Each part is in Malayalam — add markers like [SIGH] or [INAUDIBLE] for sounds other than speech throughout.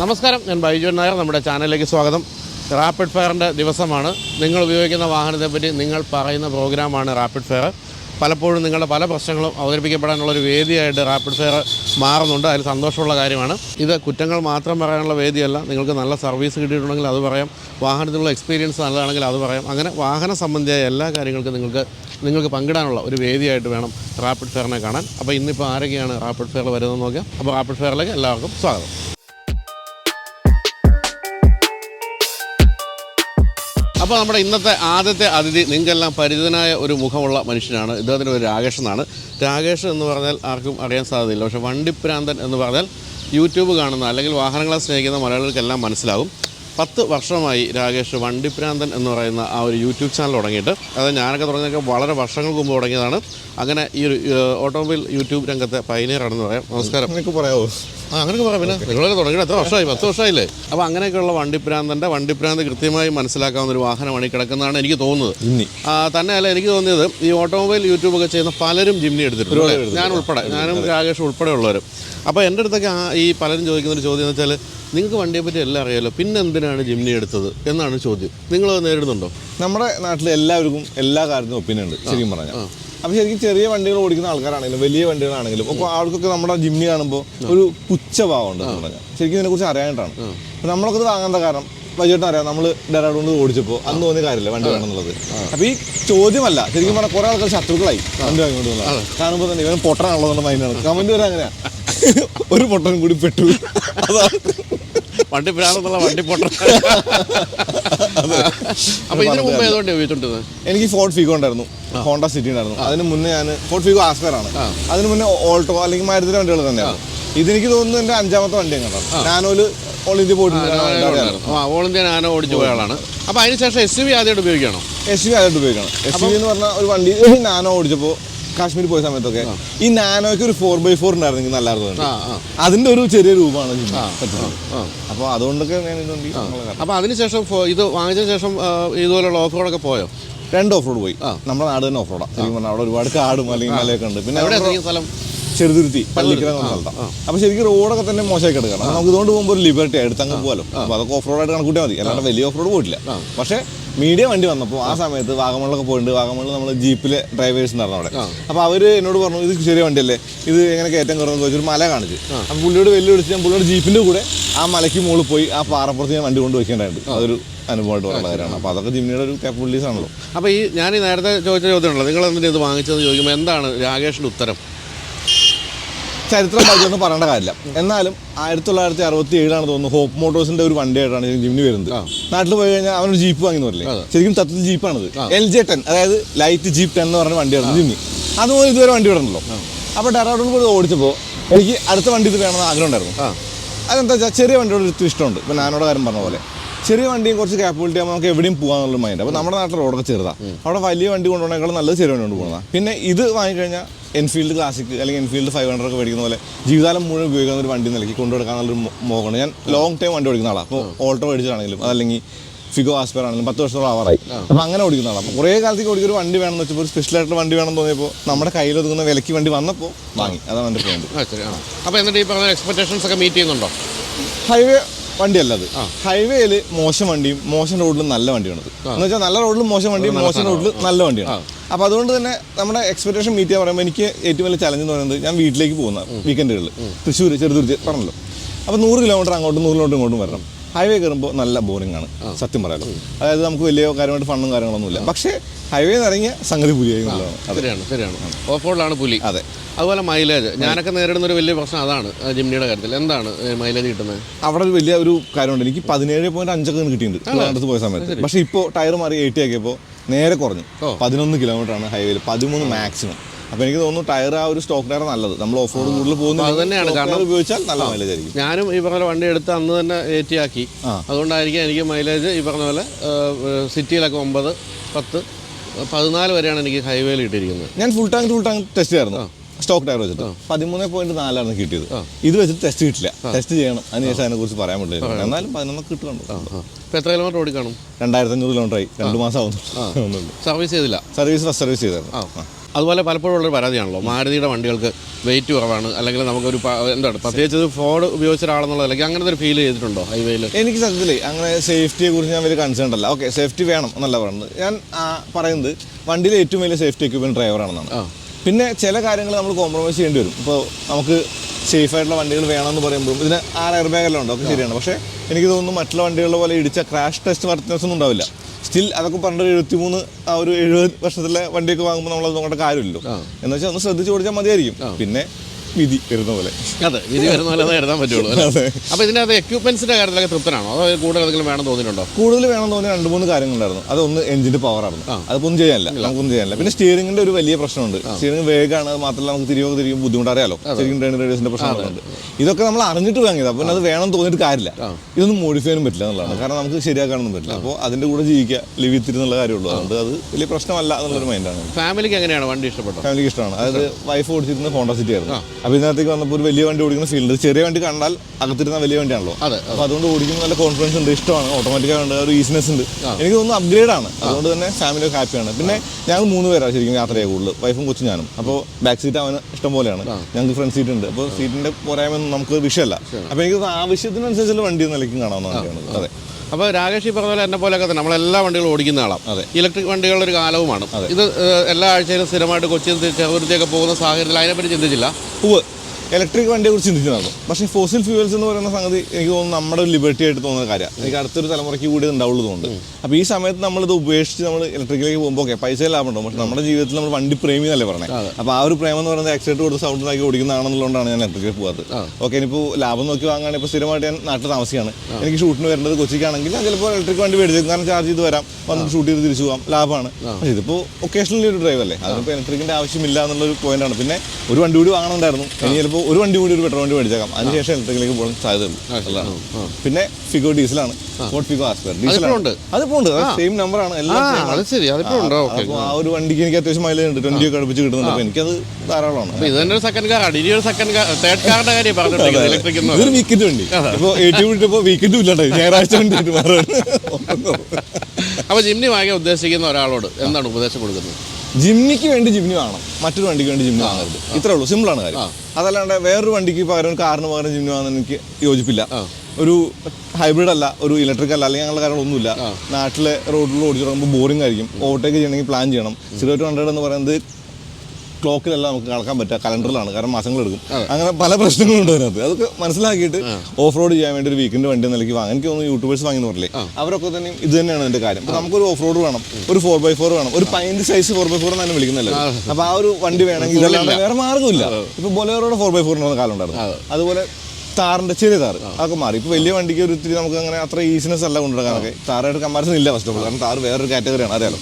നമസ്കാരം. ഞാൻ ബൈജു നായർ. നമ്മുടെ ചാനലിലേക്ക് സ്വാഗതം. റാപ്പിഡ് ഫയറിന്റെ ദിവസമാണ്. നിങ്ങൾ ഉപയോഗിക്കുന്ന വാഹനത്തെ പറ്റി നിങ്ങൾ പറയുന്ന പ്രോഗ്രാമാണ് റാപ്പിഡ് ഫയർ പലപ്പോഴും നിങ്ങളുടെ പല പ്രശ്നങ്ങളും അവതരിപ്പിക്കപ്പെടാനുള്ള ഒരു വേദിയായിട്ട് റാപ്പിഡ് ഫയർ മാറുന്നുണ്ട്. അതിൽ സന്തോഷമുള്ള കാര്യമാണ്. ഇത് കുറ്റങ്ങൾ മാത്രം പറയാനുള്ള വേദിയല്ല. നിങ്ങൾക്ക് നല്ല സർവീസ് കിട്ടിയിട്ടുണ്ടെങ്കിൽ അത് പറയാം. വാഹനത്തിലുള്ള എക്സ്പീരിയൻസ് നല്ലതാണെങ്കിൽ അത് പറയാം. അങ്ങനെ വാഹന സംബന്ധിയായ എല്ലാ കാര്യങ്ങൾക്കും നിങ്ങൾക്ക് നിങ്ങൾക്ക് പങ്കിടാനുള്ള ഒരു വേദിയായിട്ട് വേണം റാപ്പിഡ് ഫെയറിനെ കാണാൻ. അപ്പോൾ ഇന്നിപ്പോൾ ആരൊക്കെയാണ് റാപ്പിഡ് ഫെയർ വരുന്നത് നോക്കാം അപ്പോൾ റാപ്പിഡ് ഫെയറിലേക്ക് എല്ലാവർക്കും സ്വാഗതം. അപ്പോൾ നമ്മുടെ ഇന്നത്തെ ആദ്യത്തെ അതിഥി നിങ്ങൾക്കെല്ലാം പരിചിതനായ ഒരു മുഖമുള്ള മനുഷ്യനാണ്. ഇദ്ദേഹത്തിന്റെ ഒരു രാകേഷ് എന്നാണ്. രാകേഷ് എന്ന് പറഞ്ഞാൽ ആർക്കും അറിയാൻ സാധ്യതയില്ല. പക്ഷേ വണ്ടിപ്രാന്തൻ എന്ന് പറഞ്ഞാൽ യൂട്യൂബ് കാണുന്ന അല്ലെങ്കിൽ വാഹനങ്ങളെ സ്നേഹിക്കുന്ന മലയാളികൾക്കെല്ലാം മനസ്സിലാവും പത്ത് വർഷമായി രാകേഷ് വണ്ടിപ്രാന്തൻ എന്ന് പറയുന്ന ആ ഒരു യൂട്യൂബ് ചാനൽ തുടങ്ങിയിട്ട്. അത് ഞാനൊക്കെ തുടങ്ങിയൊക്കെ വളരെ വർഷങ്ങൾക്ക് മുമ്പ് തുടങ്ങിയതാണ്. അങ്ങനെ ഈ ഒരു ഓട്ടോമൊബൈൽ യൂട്യൂബ് രംഗത്തെ പൈനീറാണെന്ന് പറയാം. നമസ്കാരം. നിങ്ങൾക്ക് പറയാമോ ആ അങ്ങനെയൊക്കെ പറയാം. പിന്നെ നിങ്ങളൊക്കെ തുടങ്ങിയിട്ട് എത്ര വർഷമായി? പത്ത് വർഷമായില്ലേ? അപ്പോൾ അങ്ങനെയൊക്കെയുള്ള വണ്ടിപ്രാന്തന്റെ വണ്ടിപ്രാന്ത് കൃത്യമായി മനസ്സിലാക്കാവുന്ന ഒരു വാഹനമാണ് ഈ കിടക്കുന്നതാണ് എനിക്ക് തോന്നുന്നത്. തന്നെയല്ല എനിക്ക് തോന്നിയത് ഈ ഓട്ടോമൊബൈൽ യൂട്യൂബ് ഒക്കെ ചെയ്യുന്ന പലരും ജിംനി എടുത്തിട്ടുണ്ട്. ഞാൻ ഉൾപ്പെടെ ഞാനും രാകേഷ് ഉൾപ്പെടെ ഉള്ളവരും അപ്പോൾ എന്റെ അടുത്തൊക്കെ ആ ഈ പലരും ചോദിക്കുന്ന ഒരു ചോദ്യം എന്ന് വെച്ചാൽ നിങ്ങൾക്ക് വണ്ടിയെ പറ്റി എല്ലാം അറിയാലോ. പിന്നെ എന്തിനാണ് ജിംനി എടുത്തത് എന്നാണ് ചോദ്യം. നിങ്ങൾ നേരിടുന്നുണ്ടോ? നമ്മുടെ നാട്ടിൽ എല്ലാവർക്കും എല്ലാ കാര്യത്തിനും ഒപ്പീനിയൻ ഉണ്ട് ശരിക്കും പറഞ്ഞാൽ. അപ്പൊ ശരിക്കും ചെറിയ വണ്ടികൾ ഓടിക്കുന്ന ആൾക്കാരാണെങ്കിലും വലിയ വണ്ടികളാണെങ്കിലും അപ്പോൾ ആൾക്കൊക്കെ നമ്മുടെ ജിമ്മി കാണുമ്പോൾ ഒരു പുച്ഛഭാവം ഉണ്ട് എന്ന് പറഞ്ഞാൽ. ശരിക്കും ഇതിനെ കുറിച്ച് അറിയാനായിട്ടാണ്. അപ്പൊ നമ്മളൊക്കെ ഇത് വാങ്ങാത്ത കാരണം? വൈകിട്ട് അറിയാം നമ്മൾ ഡെറാഡോണ്ട് ഓടിച്ചപ്പോൾ അന്ന് തോന്നിയ കാര്യമില്ല വണ്ടി വേണമെന്നുള്ളത്? അപ്പൊ ഈ ചോദ്യമല്ല ശരിക്കും പറഞ്ഞാൽ കുറെ ആൾക്കാർ ശത്രുക്കളായി വണ്ടി വാങ്ങിക്കൊണ്ടുള്ള കാണുമ്പോൾ തന്നെ ഇവൻ പൊട്ടനാണുള്ളത് മൈൻഡാണ് കമന്റ് വരെ അങ്ങനെയാ. ഒരു പൊട്ടനും കൂടി പെട്ടു. വണ്ടി പ്രാന്തെന്നുള്ള വണ്ടി പൊട്ട. അപ്പോൾ ഇതിനു മുമ്പ് ഏതുകൊണ്ട് ഉപയോഗിച്ചിട്ടുണ്ടത് എനിക്ക് ഫോർട്ട് ഫീഗോ ഉണ്ടായിരുന്നു. ഹോണ്ട സിറ്റി ഉണ്ടായിരുന്നു. അതിന് മുന്നേ ഞാൻ ഫോർട്ട് ഫീഗോ ആസ്പയർ ആണ്. അതിന് മുന്നേ ഓൾട്ടോ അല്ലെങ്കിൽ മാരുതിയുടെ വണ്ടികൾ തന്നെയാണ്. ഇതെനിക്ക് തോന്നുന്നു എന്റെ അഞ്ചാമത്തെ വണ്ടി ഞാനൊരു ഓൾ ഇന്ത്യ പോയിട്ടുണ്ട് ഓൾ ഇന്ത്യ നാനോ ഓടിച്ചു പോയ ആളാണ് അപ്പോൾ അതിനുശേഷം എസ് യു വി ആദ്യമായിട്ട് ഉപയോഗിക്കണം എസ് യു ആദ്യമായിട്ട് ഉപയോഗിക്കണം. എസ് യു എന്ന് പറഞ്ഞ ഒരു വണ്ടി നാനോ ഓടിച്ചപ്പോൾ കാശ്മീർ പോയ സമയത്തൊക്കെ ഈ നാനോയ്ക്ക് ഒരു ഫോർ ബൈ ഫോർ ഉണ്ടായിരുന്നെങ്കിൽ നല്ലായിരുന്നു അതിന്റെ ഒരു ചെറിയ രൂപമാണ് അപ്പൊ അപ്പോൾ അതുകൊണ്ടൊക്കെ ഞാൻ അപ്പോൾ അതിനുശേഷം ഇത് വാങ്ങിച്ച ശേഷം ഇതുപോലുള്ള ഓഫ് റോഡൊക്കെ പോയോ? രണ്ട് ഓഫ് റോഡ് പോയി. നമ്മുടെ നാട് തന്നെ ഓഫ് റോഡാണ് ശരിക്കും പറഞ്ഞാൽ അവിടെ ഒരുപാട് കാടും അല്ലെങ്കിൽ മലയൊക്കെ ഉണ്ട്. പിന്നെ അവിടെ സ്ഥലം? ചെറുതുരുത്തി പള്ളിക്കര സ്ഥലത്താണ് അപ്പൊ ശരിക്കും റോഡൊക്കെ തന്നെ മോശമായി കിടക്കണം നമുക്ക് ഇതുകൊണ്ട് പോകുമ്പോൾ ഒരു ലിബർട്ടി എടുത്ത് അങ്ങ് പോകാലോ അപ്പൊ അതൊക്കെ ഓഫ് റോഡായിട്ട് കണക്കൂട്ടിയാൽ മതി. അല്ലാണ്ട് വലിയ ഓഫ് റോഡ് പോയിട്ടില്ല. പക്ഷേ മീഡിയ വണ്ടി വന്നപ്പോൾ ആ സമയത്ത് വാഗമണിലൊക്കെ പോയിട്ടുണ്ട്. വാഗമണിൽ നമ്മൾ ജീപ്പിലെ ഡ്രൈവേഴ്സ് ഉണ്ടായിരുന്നു അവിടെ. അപ്പൊ അവർ എന്നോട് പറഞ്ഞു ഇത് ചെറിയ വണ്ടിയല്ലേ? ഇത് എങ്ങനെ കയറ്റം കയറുന്നത് ചോദിച്ചൊരു മല കാണിച്ചു. അപ്പൊ പുള്ളിയോട് വെല്ലുവിളിച്ച് ഞാൻ പുള്ളിയുടെ ജീപ്പിന്റെ കൂടെ ആ മലയ്ക്ക് മുകളിൽ പോയി ആ പാറപ്പുറത്ത് ഞാൻ വണ്ടി കൊണ്ട് അതൊരു അനുഭവമായിട്ട് ഉള്ള കാര്യമാണ്. അപ്പൊ അതൊക്കെ ജിമ്മിയുടെ ഒരു കാപ്പബിലിറ്റീസ് ആണല്ലോ. അപ്പോൾ ഈ ഞാൻ ഈ നേരത്തെ ചോദിച്ച ചോദ്യമുണ്ടല്ലോ. നിങ്ങൾ എന്തിനാ ഇത് വാങ്ങിച്ചത് ചോദിക്കുമ്പോൾ എന്താണ് രാകേഷിന്റെ ഉത്തരം? ചരിത്രം പഠിച്ചൊന്നും പറയേണ്ട കാര്യമില്ല. എന്നാലും ആയിരത്തി തൊള്ളായിരത്തി അറുപത്തി ഏഴാണ് തോന്നുന്നു ഹോപ്പ് മോട്ടോഴ്സിന്റെ ഒരു വണ്ടിയായിട്ടാണ് ജിമ്മിന് വരുന്നത്. നാട്ടിൽ പോയി കഴിഞ്ഞാൽ അവനൊരു ജീപ്പ് വാങ്ങി പറയില്ലേ? ശരിക്കും തത്വത്തിൽ ജീപ്പാണിത്. എൽ ജെ ടെൻ അതായത് ലൈറ്റ് ജീപ്പ് ടെൻ എന്ന് പറഞ്ഞ വണ്ടിയാണ് ജിമ്മി. അതുപോലെ ഇതുവരെ വണ്ടി വിടണല്ലോ. അപ്പോൾ ഡെറാഡോൺ കൂടി ഓടിച്ചപ്പോൾ എനിക്ക് അടുത്ത വണ്ടി ഇത് വേണമെന്ന് ആഗ്രഹം ഉണ്ടായിരുന്നു. അതെന്താ വെച്ചാൽ ചെറിയ വണ്ടിയോട് ഒരു ഇഷ്ടമുണ്ട് ഇപ്പം ഞാനോട് കാര്യം പറഞ്ഞ പോലെ. ചെറിയ വണ്ടിയും കുറച്ച് കാപ്പബിലിറ്റി ആകുമ്പോൾ നമുക്ക് എവിടെയും പോകാന്നുള്ള മൈൻഡ് അപ്പോൾ നമ്മുടെ നാട്ടിൽ റോഡൊക്കെ ചെറുതാണ് അവിടെ വലിയ വണ്ടി കൊണ്ടുപോകണേക്കാളും നല്ലത് ചെറിയ വണ്ടി കൊണ്ട് പോകുന്നതാണ് പിന്നെ ഇത് വാങ്ങിക്കഴിഞ്ഞാൽ എൻഫീൽഡ് ക്ലാസിക് അല്ലെങ്കിൽ എൻഫീൽഡ് ഫൈവ് ഹൺഡ്രഡ് ഒക്കെ മേടിക്കുന്ന പോലെ ജീവിതകാലം മുഴുവൻ ഉപയോഗിക്കുന്ന ഒരു വണ്ടി നിലയ്ക്ക് കൊണ്ടുകൊടുക്കാനുള്ളൊരു മോഹമാണ്. ഞാൻ ലോങ് ടൈം വണ്ടി ഓടിക്കുന്ന ആളാണ് അപ്പോൾ ഓൾട്ടോ മേടിച്ചിട്ടാണെങ്കിലും അതല്ലെങ്കിൽ ഫിഗോ ആസ്പെയർ ആണെങ്കിലും പത്ത് വർഷത്തോളം ആവാറായി. അപ്പോൾ അങ്ങനെ ഓടിക്കുന്ന ആളാണ് കുറേ കാലത്തേക്ക് ഓടിക്കൊരു വണ്ടി വേണമെന്ന് വെച്ചപ്പോൾ ഒരു സ്പെഷ്യൽ ആയിട്ടുള്ള വണ്ടി വേണമെന്ന് തോന്നിയപ്പോൾ നമ്മുടെ കയ്യിൽ ഒതുങ്ങുന്ന വിലയ്ക്ക് വണ്ടി വന്നപ്പോൾ വാങ്ങി. അതാണ് എന്റെ പോയിന്റ് അപ്പൊ അപ്പോൾ എന്നിട്ട് ഈ പറഞ്ഞ എക്സ്പെക്ടേഷൻസ് ഒക്കെ മീറ്റ് ചെയ്യുന്നുണ്ടോ? ഹൈവേ വണ്ടിയല്ല അത് ഹൈവേയിൽ മോശം വണ്ടിയും മോശം റോഡിലും നല്ല വണ്ടിയാണത്. എന്ന് വെച്ചാൽ നല്ല റോഡിലും മോശം വണ്ടിയും മോശം റോഡിലും നല്ല വണ്ടിയാണ്. അപ്പോൾ അതുകൊണ്ട് തന്നെ നമ്മുടെ എക്സ്പെക്ടേഷൻ മീറ്റ് ചെയ്യാൻ പറയുമ്പോൾ എനിക്ക് ഏറ്റവും വലിയ ചലഞ്ച് എന്ന് പറയുന്നത് ഞാൻ വീട്ടിലേക്ക് പോകുന്ന വീക്കെൻഡുകളിൽ തൃശ്ശൂർ ചെറുതുരുത്തി പറഞ്ഞല്ലോ. അപ്പോൾ നൂറ് കിലോമീറ്റർ അങ്ങോട്ടും നൂറ് കിലോമീറ്റർ ഇങ്ങോട്ടും വരണം. ഹൈവേ കയറുമ്പോൾ നല്ല ബോറിംഗ് ആണ്. സത്യം പറയാലോ. അതായത് നമുക്ക് വലിയ കാര്യമായിട്ട് ഫണ്ടും കാര്യങ്ങളൊന്നുമില്ല. പക്ഷേ ഹൈവേ ഇറങ്ങിയ സംഗതി പുലിയായി ശരിയാണ് ശരിയാണ്. ഓഫ് റോഡിലാണ് പുലി. അതെ. അതുപോലെ മൈലേജ് ഞാനൊക്കെ നേരിടുന്ന ഒരു വലിയ പ്രശ്നം അതാണ് ജിംനിയുടെ കാര്യത്തിൽ. എന്താണ് മൈലേജ് കിട്ടുന്നത്? അവിടെ ഒരു വലിയ ഒരു കാര്യമുണ്ട്. എനിക്ക് പതിനേഴ് പോയിന്റ് അഞ്ചൊക്കെ കിട്ടിയിട്ടുണ്ട് അടുത്ത് പോയ സമയത്ത്. പക്ഷേ ഇപ്പോൾ ടയർ മാറി എയ്റ്റി ആക്കിയപ്പോൾ നേരെ കുറഞ്ഞു. പതിനൊന്ന് കിലോമീറ്റർ ആണ് ഹൈവേയിൽ പതിമൂന്ന് മാക്സിമം അപ്പോൾ എനിക്ക് തോന്നുന്നു ടയർ ആ ഒരു സ്റ്റോക്ക് ടയർ നല്ലത്. നമ്മൾ ഓഫ് റോഡ് കൂടുതൽ പോകുന്നത് തന്നെയാണ്. കാരണം ഉപയോഗിച്ചാൽ നല്ല മൈലേജ് ആയിരിക്കും. ഞാനും ഈ പറഞ്ഞ വണ്ടി എടുത്ത് അന്ന് തന്നെ ഏറ്റിയാക്കി ആക്കി. അതുകൊണ്ടായിരിക്കും എനിക്ക് മൈലേജ് ഈ പറഞ്ഞ പോലെ സിറ്റിയിലൊക്കെ ഒമ്പത് പത്ത് പതിനാല് വരെയാണ് എനിക്ക് ഹൈവേയിൽ ഇട്ടിരിക്കുന്നത്. ഞാൻ full tank full tank test ചെയ്യായിരുന്നു. സ്റ്റോക്ക് ടയർ വെച്ചിട്ട്. പതിമൂന്ന് പോയിന്റ് നാലാണ് കിട്ടിയത്. ഇത് വെച്ചിട്ട് ടെസ്റ്റ് കിട്ടില്ല. ടെസ്റ്റ് ചെയ്യണം. അതിനുശേഷം അതിനെ കുറിച്ച് പറയാൻ പറ്റില്ല. എന്നാലും പതിനൊന്ന് കിട്ടുന്നുണ്ട്. എത്ര കിലോമീറ്റർ കാണും? രണ്ടായിരത്തി അഞ്ഞൂറ് കിലോമീറ്റർ ആയി രണ്ട് മാസം ആവുന്നുള്ളൂ സർവീസ് ചെയ്തില്ല? സർവീസ് ഫസ്റ്റ് സർവീസ് ചെയ്തായിരുന്നു. അതുപോലെ പലപ്പോഴും ഉള്ളൊരു പരാതിയാണല്ലോ. മാരുതിയുടെ വണ്ടികൾക്ക് വെയിറ്റ് കുറവാണ്. അല്ലെങ്കിൽ നമുക്കൊരു എന്താണ് പ്രത്യേകിച്ച് ഫോർഡ് ഉപയോഗിച്ച ഒരാളെന്നുള്ള അല്ലെങ്കിൽ അങ്ങനത്തെ ഒരു ഫീൽ ചെയ്തിട്ടുണ്ടോ ഹൈവേയിൽ എനിക്ക് സത്യത്തിൽ അങ്ങനെ സേഫ്റ്റിയെ കുറിച്ച് ഞാൻ വലിയ കൺസേൺ അല്ല ഓക്കെ സേഫ്റ്റി വേണം എന്നല്ല പറയുന്നത് ഞാൻ പറയുന്നത് വണ്ടിയിലെ ഏറ്റവും വലിയ സേഫ്റ്റി എക്യുപ്മെന്റ് ഡ്രൈവറാണെന്നാണ്. പിന്നെ ചില കാര്യങ്ങൾ നമ്മൾ കോംപ്രമൈസ് ചെയ്യേണ്ടി വരും. ഇപ്പോൾ നമുക്ക് സേഫ് ആയിട്ടുള്ള വണ്ടികൾ വേണമെന്ന് പറയുമ്പോൾ ഇതിന് ആറ് എയർ ബാഗ് എല്ലാം ഉണ്ട്. ഒക്കെ ശരിയാണ്. പക്ഷേ എനിക്ക് തോന്നുന്നു മറ്റുള്ള വണ്ടികളുടെ പോലെ ഇടിച്ച ക്രാഷ് ടെസ്റ്റ് വർത്തനസ് ഒന്നും ഉണ്ടാവില്ല. സ്റ്റിൽ അതൊക്കെ പറഞ്ഞിട്ട് എഴുപത്തി മൂന്ന് ആ ഒരു എഴുപത് വർഷത്തിലെ വണ്ടിയൊക്കെ വാങ്ങുമ്പോൾ നമ്മളത് നോക്കേണ്ട കാര്യമില്ലല്ലോ. എന്ന് വെച്ചാൽ ഒന്ന് ശ്രദ്ധിച്ച് ഓടിച്ചാൽ മതിയായിരിക്കും. പിന്നെ വിധി വരുന്ന പോലെ. അതെ വിധി വരുന്ന പോലെ അത് എഴുതാൻ പറ്റുള്ളൂ? അതെ. അപ്പോൾ ഇതിന്റെ അത് എക്യുപ്മെൻസിന്റെ കാര്യത്തിലൊക്കെ തൃപ്തനാണോ? അതോ കൂടുതൽ എന്തെങ്കിലും വേണം തോന്നിയിട്ടുണ്ടോ? കൂടുതൽ വേണം തോന്നിയ രണ്ട് മൂന്ന് കാര്യങ്ങളുണ്ടായിരുന്നു. അതൊന്ന് എഞ്ചിന്റെ അതിപ്പോ ഒന്നും ചെയ്യാനില്ല. നമുക്കൊന്നും ചെയ്യാനില്ല. പിന്നെ സ്റ്റിയറിംഗിന്റെ ഒരു വലിയ പ്രശ്നമുണ്ട്. സ്റ്റിയറിംഗ് വേഗമാണ് അത് മാത്രമല്ല നമുക്ക് തിരിയോ തിരിയും ബുദ്ധിമുട്ട് അറിയാലോ. ശരിക്കും ട്രെയിൻ റേഡിയസിന്റെ പ്രശ്നമുണ്ട് ഇതൊക്കെ നമ്മൾ അറിഞ്ഞിട്ട് വാങ്ങിയത്. അപ്പോൾ അത് വേണം തോന്നിയിട്ട് കാര്യമില്ല. ഇതൊന്നും മോഡിഫൈനും പറ്റില്ല എന്നുള്ളതാണ്. കാരണം നമുക്ക് ശരിയാക്കാനൊന്നും പറ്റില്ല. അപ്പോൾ അതിന്റെ കൂടെ ജീവിക്കുക ലിവ് ഇത്തിരി കാര്യമുള്ളൂ. അതുകൊണ്ട് അത് വലിയ പ്രശ്നമല്ല എന്നുള്ളൊരു മൈൻഡാണ് ഫാമിലിക്ക് എങ്ങനെയാണ്? വണ്ടി ഇഷ്ടപ്പെട്ടത് ഫാമിലിക്ക് ഇഷ്ടമാണ്. അതായത് വൈഫ് ഓടിച്ചിരുന്ന ഹോണ്ട സിറ്റി ആയിരുന്നു. അപ്പോൾ ഇതിനകത്തേക്ക് വന്നപ്പോൾ ഒരു വലിയ വണ്ടി ഓടിക്കുന്ന ഫീൽഡ് ചെറിയ വണ്ടി കണ്ടാൽ അകത്തിരുന്ന വലിയ വണ്ടിയാണല്ലോ. അതെ അപ്പോൾ അതുകൊണ്ട് ഓടിക്കുമ്പോൾ നല്ല കോൺഫിഡൻസ് ഉണ്ട് ഇഷ്ടമാണ്. ഓട്ടോമാറ്റിക്കായി ഒരു ഈസിനെസ് ഉണ്ട്. എനിക്ക് തോന്നുന്നു അപ്ഗ്രേഡ് ആണ്. അതുകൊണ്ട് തന്നെ ഫാമിലി ഒക്കെ ഹാപ്പിയാണ് പിന്നെ ഞങ്ങൾ മൂന്ന് പേരാണ് ശരിക്കും യാത്ര ചെയ്യുക കൂടുതൽ. വൈഫും കൊച്ചും ഞാനും. അപ്പോൾ ബാക്ക് സീറ്റ് അവന് ഇഷ്ടം പോലെയാണ്. ഞങ്ങൾക്ക് ഫ്രണ്ട് സീറ്റ് ഉണ്ട്. അപ്പോൾ സീറ്റിന്റെ പോരായ്മ നമുക്ക് വിഷയമല്ല. അപ്പോൾ എനിക്ക് ആവശ്യത്തിനനുസരിച്ചുള്ള വണ്ടി നിലയ്ക്കും കാണാവുന്നതാണ് വണ്ടിയാണ്. അതെ. അപ്പോൾ രാകേഷ് ഈ പറഞ്ഞ പോലെ എന്നെ പോലെയൊക്കെ തന്നെ. നമ്മളെല്ലാ വണ്ടികളും ഓടിക്കുന്ന ആളാണ് അതെ. ഇലക്ട്രിക് വണ്ടികളുടെ ഒരു കാലവുമാണ്. ഇത് ഏഹ്, എല്ലാ ആഴ്ചയിലും സ്ഥിരമായിട്ട് കൊച്ചിയിൽ ചെറുപുരത്തേക്ക് പോകുന്ന സാഹചര്യത്തിൽ അതിനെപ്പറ്റി ചിന്തിച്ചില്ല. ഉവ് ഇലക്ട്രിക് വണ്ടിയെ കുറിച്ച് ചിന്തിച്ചു നടന്നു പക്ഷേ ഫോസിൽ ഫ്യൂവൽസ് എന്ന് പറയുന്ന സംഗതി എനിക്ക് തോന്നുന്നു നമ്മുടെ ഒരു ലിബർട്ടി ആയിട്ട് തോന്നുന്ന കാര്യമാണ് എനിക്ക് അടുത്തൊരു തലമുറയ്ക്ക് കൂടി ഉണ്ടാവുള്ളതുകൊണ്ട് ഉണ്ടാവുള്ളൂ തോന്നുന്നുണ്ട് അപ്പോൾ ഈ സമയത്ത് നമ്മളിത് ഉപേക്ഷിച്ച് നമ്മൾ ഇലക്ട്രിക്കിലേക്ക് പോകുമ്പോൾ ഓക്കെ പൈസ എല്ലാം ഉണ്ടാവും പക്ഷേ നമ്മുടെ ജീവിതത്തിൽ നമ്മൾ വണ്ടി പ്രേമി എന്നല്ലേ പറഞ്ഞത് അപ്പോൾ ആ ഒരു പ്രേമം എന്ന് പറയുന്നത് ആക്സിഡന്റ് കൊടുത്ത് സൗണ്ട് ഉണ്ടാക്കി ഓടിക്കുന്നതാണെന്നുള്ളതുകൊണ്ടാണ് ഞാൻ ഇലക്ട്രിക്കിൽ പോകാത്തത്. ഓക്കെ ഇനിയിപ്പോൾ ലാഭം നോക്കി വാങ്ങാൻ ഇപ്പോൾ സ്ഥിരമായിട്ട് ഞാൻ നാട്ടിൽ താമസിക്കുകയാണ്. എനിക്ക് ഷൂട്ടിന് വരേണ്ടത് കൊച്ചിക്കാണെങ്കിൽ ഞാൻ ചിലപ്പോൾ ഇലക്ട്രിക് വണ്ടി മേടിച്ചേക്കും കാരണം ചാർജ് ചെയ്ത് വരാം. വന്നിട്ട് ഷൂട്ട് ചെയ്ത് തിരിച്ചു പോകാം. ലാഭമാണ്. പക്ഷേ ഇതിപ്പോൾ ഒക്കേഷണലി ഒരു ഡ്രൈവ് അല്ലേ? അതിനിപ്പോൾ ഇലക്ട്രിക്കിന്റെ ആവശ്യമില്ല എന്നുള്ളൊരു പോയിന്റാണ് പിന്നെ ഒരു വണ്ടി കൂടി വാങ്ങണമെന്നുണ്ടായിരുന്നു ഇനി ചിലപ്പോൾ ഒരു വണ്ടി കൂടി ഒരു പെട്രോൾ വണ്ടി മേടിച്ചേക്കാം. അതിനുശേഷം ഇലക്ട്രിക്കിലേക്ക് പോകാൻ സാധ്യതയുള്ളൂ. അതാണ്. പിന്നെ ഫിഗോ ഡീസലാണ്. ഫോർട്ട് ഫിഗോ അതിപ്പോഴും ഉണ്ട്? സെയിം നമ്പർ ആണ്. എല്ലാം. ശരി. അപ്പോൾ ആ ഒരു വണ്ടിക്ക് എനിക്ക് അത്യാവശ്യം മൈലേജ് ഉണ്ട്. ട്വന്റി ഒക്കെ അടുപ്പിച്ച് കിട്ടുന്നുണ്ട്. അപ്പോൾ എനിക്കത് ധാരാളമാണ്. അപ്പോൾ ഇതെന്നെ ഒരു സെക്കൻഡ് കാറാണ് ഇനി ഒരു സെക്കൻഡ് തേർഡ് കാര്യം ഇലക്ട്രിക് ഇതൊരു വണ്ടി. ഇപ്പോൾ ടി വിട്ടപ്പോൾ വീക്കെൻഡും ഇല്ലാണ്ട് ഞായറാഴ്ച വണ്ടി ആയിട്ട് അപ്പോൾ ജിംനി വാങ്ങിക്കാൻ ഉദ്ദേശിക്കുന്ന ഒരാളോട് എന്താണ് ഉപദേശം കൊടുക്കുന്നത്? ജിമ്മിക്ക് വേണ്ടി ജിമ്മി വാങ്ങണം മറ്റൊരു വണ്ടിക്ക് വേണ്ടി ജിമ്മി വാങ്ങരുത് ഇത്രേ ഉള്ളൂ. സിമ്പിളാണ് കാര്യം. അതല്ലാണ്ട് വേറൊരു വണ്ടിക്ക് പകരം കാറിന് പകരം ജിമ്മി വാങ്ങാൻ എനിക്ക് യോജിപ്പില്ല. ഒരു ഹൈബ്രിഡ് അല്ല ഒരു ഇലക്ട്രിക് അല്ല അല്ലെങ്കിൽ അങ്ങനെയുള്ള കാര്യങ്ങളൊന്നുമില്ല നാട്ടിലെ റോഡിലൂടെ ഓടിച്ചു തുടങ്ങുമ്പോൾ ബോറിംഗ് ആയിരിക്കും. ഓവർടേക്ക് ചെയ്യണമെങ്കിൽ പ്ലാൻ ചെയ്യണം. സീറോ ടു ഹൺഡ്രഡ് എന്ന് പറയുന്നത് ക്ലോക്കിലല്ല നമുക്ക് കളക്കാൻ പറ്റുക കലണ്ടറിലാണ് കാരണം മാസങ്ങൾ എടുക്കും അങ്ങനെ പല പ്രശ്നങ്ങളും ഉണ്ട് അതിനകത്ത്. അതൊക്കെ മനസ്സിലാക്കിയിട്ട് ഓഫ് റോഡ് ചെയ്യാൻ വേണ്ടി ഒരു വീക്കിന്റെ വണ്ടി നിലയ്ക്ക് വാങ്ങാൻ എനിക്ക് തോന്നുന്നു യൂട്യൂബേഴ്സ് വാങ്ങി പറഞ്ഞില്ലേ? അവരൊക്കെ തന്നെ ഇത് തന്നെയാണ് എന്റെ കാര്യം. അപ്പോൾ നമുക്കൊരു ഓഫ് റോഡ് വേണം ഒരു ഫോർ ബൈ ഫോർ വേണം ഒരു പതിനഞ്ച് സൈസ് ഫോർ ബൈ ഫോർ എന്നാണ് വിളിക്കുന്നല്ലോ അപ്പോൾ ആ ഒരു വണ്ടി വേണമെങ്കിൽ ഇതല്ലാണ്ട് വേറെ മാർഗമില്ല. ഇപ്പോൾ ബൊലേറോടെ ഫോർ ബൈ ഫോറിന് കാലം ഉണ്ടായിരുന്നു. അതുപോലെ താറിന്റെ ചെറിയ താറ് അതൊക്കെ മാറി. ഇപ്പോൾ വലിയ വണ്ടിക്ക് ഒരു ഇത്തിരി നമുക്ക് അങ്ങനെ അത്ര ഈസിനെസ് അല്ല കൊണ്ടുവരാനൊക്കെ താറായിട്ട് കമ്പാരിസൺ ഇല്ല ഫസ്റ്റ് ഓഫ് ഓൾ കാരണം താറ് വേറൊരു കാറ്റഗറിയാണ് അറിയാലോ